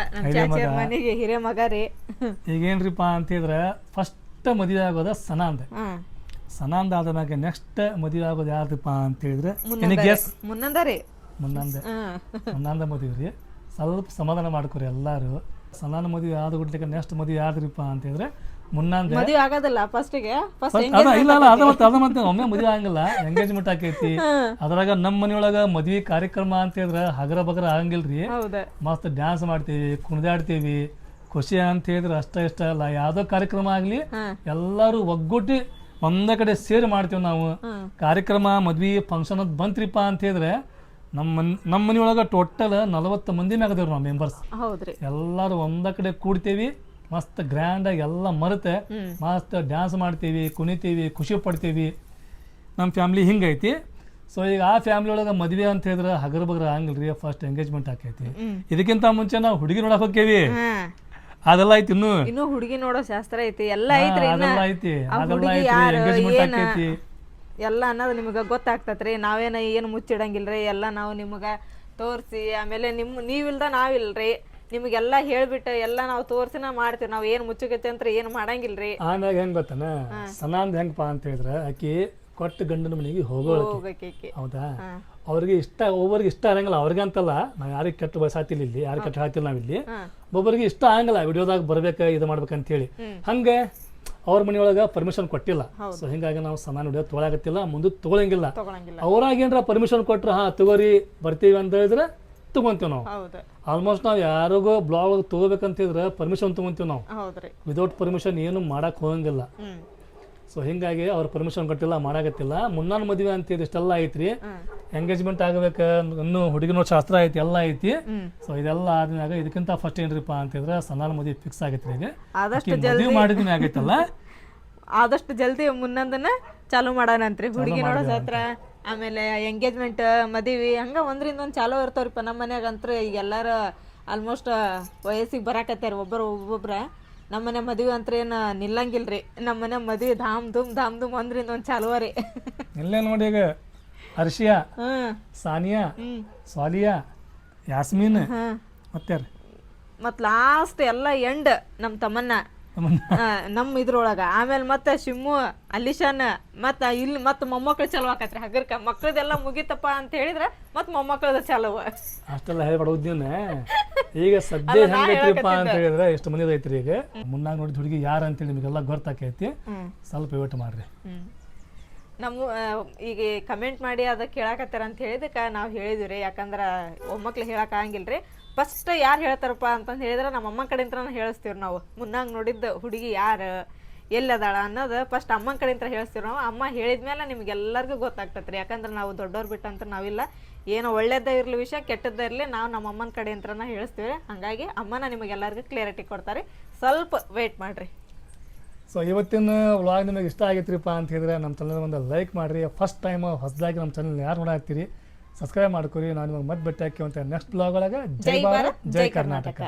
ಮನಿಗೆ ಹಿರೇ ಮಗ ರೀ. ಈಗೇನ್ರಿಪ್ಪ ಅಂತಿದ್ರೆ ಫಸ್ಟ್ ಮದುವೆ ಆಗೋದ ಸನಾ ಹ್ಮ್ ಸನಾಂದ್ ಆದ ಮ್ಯಾಗೆ ನೆಕ್ಸ್ಟ್ ಮದುವೆ ಆಗೋದು ಯಾರ್ದಪ್ಪ ಅಂತ ಹೇಳಿದ್ರೆ ಗೆಸ್ ಮುನ್ನಂದ ರೀ ಮುನ್ನಂದೆ. ಮುನ್ನಂದ ಮದುವೆ ರೀ. ಸ್ವಲ್ಪ ಸಮಾಧಾನ ಮಾಡ್ಕೊರಿ ಎಲ್ಲಾರು. ಸನಾನ ಮದುವೆ ಆದ ಗುಡ್ಲಿಕ್ಕೆ ನೆಕ್ಸ್ಟ್ ಮದುವೆ ಯಾರ್ದ್ರಿಪ್ಪ ಅಂತ ಹೇಳಿದ್ರೆ ಮುನ್ನಂದೆ. ಮದ್ವಿ ಆಗೋದಿಲ್ಲ ಫಸ್ಟಿಗೆ ಅದ ಇಲ್ಲ ಅಲ್ಲ ಅದ ಮತ್ತೆ ಅದ ಮತ್ತೆ ಒಮ್ಮೆ ಮದುವೆ ಆಗಂಗಿಲ್ಲ. (laughs) ಎಂಗೇಜ್ಮೆಂಟ್ ಆಕೈತಿ. ಅದ್ರಾಗ ನಮ್ಮ ಮನೆಯೊಳಗ ಮದ್ವಿ ಕಾರ್ಯಕ್ರಮ ಅಂತ ಹೇಳಿದ್ರೆ ಹಗರ ಬಗರ ಆಗಂಗಿಲ್ರಿ ಮಸ್ತ್ ಡ್ಯಾನ್ಸ್ ಮಾಡ್ತೀವಿ ಕುಣಿದಾಡ್ತೀವಿ ಖುಷಿ ಅಂತ ಹೇಳಿದ್ರೆ ಅಷ್ಟ ಇಷ್ಟ ಅಲ್ಲ. ಯಾವ್ದೋ ಕಾರ್ಯಕ್ರಮ ಆಗ್ಲಿ ಎಲ್ಲಾರು ಒಗ್ಗೂಟಿ ಒಂದ ಕಡೆ ಸೇರಿ ಮಾಡ್ತೀವಿ ನಾವು. ಕಾರ್ಯಕ್ರಮ ಮದ್ವಿ ಫಂಕ್ಷನ್ ಅಂತ ಬಂತ್ರಿಪ್ಪ ಅಂತ ಹೇಳಿದ್ರೆ ನಮ್ಮ ಮನ್ ನಮ್ಮ ಮನೆಯೊಳಗ ಟೋಟಲ್ ನಲವತ್ತು ಮಂದಿ ಮ್ಯಾಗದೇವ್ರಿ ನಾವು ಮೆಂಬರ್ಸ್ ಹೌದ್ರಿ. ಎಲ್ಲರೂ ಒಂದ ಕಡೆ ಕೂಡ್ತೇವಿ. ಮಸ್ತ್ ಗ್ರ್ಯಾಂಡ್ ಆಗಿ ಎಲ್ಲ ಮರೆತೆ ಮಸ್ತ್ ಡ್ಯಾನ್ಸ್ ಮಾಡ್ತೀವಿ ಕುಣಿತೀವಿ ಖುಷಿ ಪಡ್ತೀವಿ. ನಮ್ಮ ಫ್ಯಾಮ್ಲಿ ಹಿಂಗೈತಿ. ಸೊ ಈಗ ಆ ಫ್ಯಾಮ್ಲಿ ಒಳಗೆ ಮದ್ವೆ ಅಂತ ಹೇಳಿದ್ರೆ ಹಗರ ಬಗರ ಹಂಗಿಲ್ರಿ ಫಸ್ಟ್ ಎಂಗೇಜ್ಮೆಂಟ್ ಆಕೈತಿ. ಇದಕ್ಕಿಂತ ಮುಂಚೆ ನಾವು ಹುಡುಗಿ ನೋಡಕ್ ಹೋಗ್ತೇವಿ ಹಾ. ಅದೆಲ್ಲ ಐತಿ ಇನ್ನು? ಇನ್ನು ಹುಡುಗಿ ನೋಡೋ ಶಾಸ್ತ್ರ ಐತಿ ಎಲ್ಲ ಐತ್ರಿ ಇನ್ನ. ಅದೆಲ್ಲ ಐತಿ ಆ ಅದೆಲ್ಲ ಹುಡುಗಿ ಐತಿ ಯಾರು ಎಂಗೇಜ್ಮೆಂಟ್ ಏನ? ಆಕೈತಿ. ಎಲ್ಲ ಅನ್ನೋದು ನಿಮಗೆ ಗೊತ್ತಾಗ್ತತ್ರಿ ನಾವೇನ ಏನು ಮುಚ್ಚಿಡಂಗಿಲ್ರಿ ಎಲ್ಲ ನಾವು ನಿಮಗೆ ತೋರಿಸಿ ಆಮೇಲೆ ನಿಮ್ ನೀವಿಲ್ದ ನಾವಿಲ್ರಿ ನಿಮಗೆಲ್ಲ ಹೇಳ್ಬಿಟ್ಟು ಎಲ್ಲ ನಾವು ತೋರ್ಸಿನ ಮಾಡ್ತೀವಿ ನಾವು ಏನು ಮುಚ್ಚುಗತ್ತೆ ಅಂತ ಏನು ಮಾಡಂಗಿಲ್ರಿ. ಆಮ್ಯಾಗ ಹೆಂಗ್ ಗೊತ್ತಾನ? ಸನಾಂದ್ ಹೆಂಗಪ್ಪ ಅಂತ ಹೇಳಿದ್ರ ಆಕಿ ಕೊಟ್ಟ ಗಂಡನ ಮನೆಗೆ ಹೋಗೋಕೆ ಹೋಗಕ್ಕೆ ಹೌದಾ? ಅವ್ರಿಗೆ ಇಷ್ಟ ಒಬ್ಬರಿಗೆ ಇಷ್ಟ ಆಗಂಗಿಲ್ಲ. ಅವ್ರಿಗೆ ಅಂತಲ್ಲ ನಾವು ಯಾರಿಗೆ ಕೆಟ್ಟ ಬಯಸಾತಿಲ್ಲ ಇಲ್ಲಿ ಯಾರು ಕೆಟ್ಟ ಹಾಕ್ತಿಲ್ಲ ನಾವಿಲ್ಲಿ. ಒಬ್ಬರಿಗೆ ಇಷ್ಟ ಆಗಂಗಿಲ್ಲ ವಿಡಿಯೋದಾಗ ಬರ್ಬೇಕು ಇದು ಮಾಡ್ಬೇಕಂತ ಹೇಳಿ. ಹಂಗೆ ಅವ್ರ ಮನೆಯೊಳಗ ಪರ್ಮಿಷನ್ ಕೊಟ್ಟಿಲ್ಲ. ಸೊ ಹಿಂಗಾಗಿ ನಾವು ಸಮಾನ ವಿಡಿಯೋ ತೊಗೊಳಕತ್ತಿಲ್ಲ ಮುಂದೆ ತೊಗೊಳಂಗಿಲ್ಲ. ಅವ್ರಾಗೇನ್ರ ಅವ್ರಾಗ ಏನ್ರ ಪರ್ಮಿಷನ್ ಕೊಟ್ರ ಹಾ ತಗೋರಿ ಬರ್ತೀವಿ ಅಂತ ಹೇಳಿದ್ರೆ ತಗೊಂತೀವಿ ನಾವು. ಆಲ್ಮೋಸ್ಟ್ ನಾವು ಯಾರಿಗೂ ಬ್ಲಾಗ್ ತಗೋಬೇಕಂತಿದ್ರೆ ಪರ್ಮಿಷನ್ ತಗೊಂತೀವಿ ನಾವು. ವಿದೌಟ್ ಪರ್ಮಿಷನ್ ಏನು ಮಾಡಕ್ ಹೋಗಂಗಿಲ್ಲ. ಸೊ ಹಿಂಗಾಗಿ ಅವ್ರ ಪರ್ಮಿಷನ್ ಕೊಟ್ಟಿಲ್ಲ ಮಾಡಾಕತ್ತಿಲ್ಲ. ಮುನ್ನಾನ್ ಮದುವೆ ಅಂತ ಇಷ್ಟೆಲ್ಲ ಐತ್ರಿ. ಎಂಗೇಜ್ಮೆಂಟ್ ಆಗಬೇಕ ಇನ್ನು ಹುಡುಗಿನ ಶಾಸ್ತ್ರ ಐತಿ ಎಲ್ಲ ಐತಿ. ಸೊ ಇದೆಲ್ಲ ಆದ್ಮ್ಯಾಗ ಇದಕ್ಕಿಂತ ಫಸ್ಟ್ ಏನ್ರಿಪ್ಪ ಅಂತಿದ್ರೆ ಸನಾನ್ ಮದುವೆ ಫಿಕ್ಸ್ ಆಗೈತ್ರಿ ಈಗ. ಆದಷ್ಟು ಜಲ್ದಿ ಮದುವೆ ಮಾಡಿದ್ಮೇಲೆ ಆಗೈತಲ್ಲ. (laughs) ಆದಷ್ಟು ಜಲ್ದಿ ಮುನ್ನಂದನ ಚಾಲು ಮಾಡೋಣಂತ್ರಿ. ಹುಡುಗಿ ನೋಡೋ ಶಾಸ್ತ್ರ ಆಮೇಲೆ ಎಂಗೇಜ್ಮೆಂಟ್ ಮದುವೆ ಹಂಗ ಒಂದ್ರಿಂದ ಒಂದು ಚಾಲು ಇರ್ತಾವ್ರಿಪ್ಪ ನಮ್ಮ ಮನ್ಯಾಗ ಅಂತ್ರಿ ಈಗ ಎಲ್ಲಾರ ಆಲ್ಮೋಸ್ಟ್ ವಯಸ್ಸಿಗೆ ಬರಾಕತ್ತಾರ ಒಬ್ಬರು ಒಬ್ಬೊಬ್ರ. ನಮ್ಮ ಮನೆ ಮದುವೆ ಅಂತ ಏನು ನಿಲ್ಲಂಗಿಲ್ರಿ. ನಮ್ಮ ಮನೆ ಮದುವೆ ಧಾಮ್ ಧೂಮ್ ಧಾಮ್ ಧುಮ್ ಅಂದ್ರಿಂದ ಒಂದು ಚಾಲುವ ರೀ ಇಲ್ಲೇ ನೋಡಿ ಈಗ. ಹರ್ಷಿಯಾ ಹ್ಮ್ ಸಾನಿಯಾ ಸಾಲಿಯಾ ಯಾಸ್ಮೀನ್ ಮತ್ತೆ ಮತ್ ಲಾಸ್ಟ್ ಎಲ್ಲ ಎಂಡ್ ನಮ್ಮ ತಮ್ಮನ್ನ. ನಮ್ಮ ಇದ್ರೊಳಗ. ಆಮೇಲೆ ಮತ್ತೆ ಶಿಮ್ಮು ಅಲಿಶಾನ್ ಮತ್ತ ಇಲ್ಲಿ ಮತ್ತ ಮೊಮ್ಮಕ್ಳು ಚಲೋ ಆಕತ್ರಿ. ಹಗರ್ಕ ಮಕ್ಳದೆಲ್ಲ ಮುಗಿತಪ್ಪ ಅಂತ ಹೇಳಿದ್ರ ಮತ್ತ ಮೊಮ್ಮಕ್ಳದ ಚಲೋ ಅಷ್ಟೆಲ್ಲ ಹೇಳ್ಬಾರ್ದಿನ (laughs) ಈಗ ಸದ್ಯ ಹೆಂಗೈತ್ರಿಪ್ಪ ಅಂತ ಹೇಳಿದ್ರೆ ಎಷ್ಟು ಮಂದಿ ಐತ್ರಿ ಈಗ? ಮುನ್ನಾಗ ನೋಡಿದ ಹುಡುಗಿ ಯಾರು ಅಂತೇಳಿ ನಿಮಗೆಲ್ಲ ಗೊತ್ತಾಕೈತಿ. ಸ್ವಲ್ಪ ವೇಟ್ ಮಾಡ್ರಿ. ನಮ್ಮ ಈಗ ಕಮೆಂಟ್ ಮಾಡಿ ಅದ ಕೇಳಾಕತ್ತಾರ ಅಂತ ಹೇಳಿದಕ್ಕ ನಾವು ಹೇಳಿದ್ವಿ ಯಾಕಂದ್ರ ಒಮ್ಮಕ್ಳು ಹೇಳಕ್ ಆಗಂಗಿಲ್ರಿ. ಫಸ್ಟ್ ಯಾರು ಹೇಳ್ತಾರಪ್ಪ ಅಂತಂದು ಹೇಳಿದ್ರೆ ನಮ್ಮ ಅಮ್ಮನ ಕಡೆಯಿಂದ ಹೇಳಿಸ್ತೀವಿ ನಾವು. ಮುನ್ನಾಗ ನೋಡಿದ್ದ ಹುಡುಗಿ ಯಾರು ಎಲ್ಲದಾಳ ಅನ್ನೋದು ಫಸ್ಟ್ ಅಮ್ಮನ ಕಡೆಯಿಂದ ಹೇಳಿಸ್ತೀವಿ ನಾವು. ಅಮ್ಮ ಹೇಳಿದ್ಮೇಲೆ ನಿಮ್ಗೆಲ್ಲರಿಗೂ ಗೊತ್ತಾಗ್ತತ್ರಿ. ಯಾಕಂದ್ರೆ ನಾವು ದೊಡ್ಡವ್ರು ಬಿಟ್ಟಂತ ನಾವಿಲ್ಲ. ಏನೋ ಒಳ್ಳೇದೇ ಇರಲಿ ವಿಷಯ, ಕೆಟ್ಟದ್ದೇ ಇರಲಿ ನಾವು ನಮ್ಮ ಅಮ್ಮನ ಕಡೆಯಿಂತ್ರನ ಹೇಳಿಸ್ತೀವಿ. ಹಾಗಾಗಿ ಅಮ್ಮನ ನಿಮಗೆಲ್ಲರಿಗೂ ಕ್ಲಿಯರಿಟಿ ಕೊಡ್ತಾರೆ. ಸ್ವಲ್ಪ ವೇಟ್ ಮಾಡ್ರಿ. ಸೊ ಇವತ್ತಿನ ವ್ಲಾಗ್ ನಿಮಗೆ ಇಷ್ಟ ಆಗೈತ್ರಿಪ್ಪ ಅಂತ ಹೇಳಿದ್ರೆ ನಮ್ಮ ಚಾನಲ್ ಒಂದು ಲೈಕ್ ಮಾಡಿರಿ. ಫಸ್ಟ್ ಟೈಮ್ ಹೊಸದಾಗಿ ನಮ್ಮ ಚಾನಲ್ ಯಾರು ನೋಡಾಕ್ತೀರಿ ಸಬ್ಸ್ಕ್ರೈಬ್ ಮಾಡ್ಕೊರಿ ನಾನು ಮತ್ತೆ ಭೇಟಿ ಹಾಕಿ ನೆಕ್ಸ್ಟ್ ಬ್ಲಾಗ್ ಒಳಗೆ. ಜೈ ಭಾರತ್ ಜೈ ಕರ್ನಾಟಕ.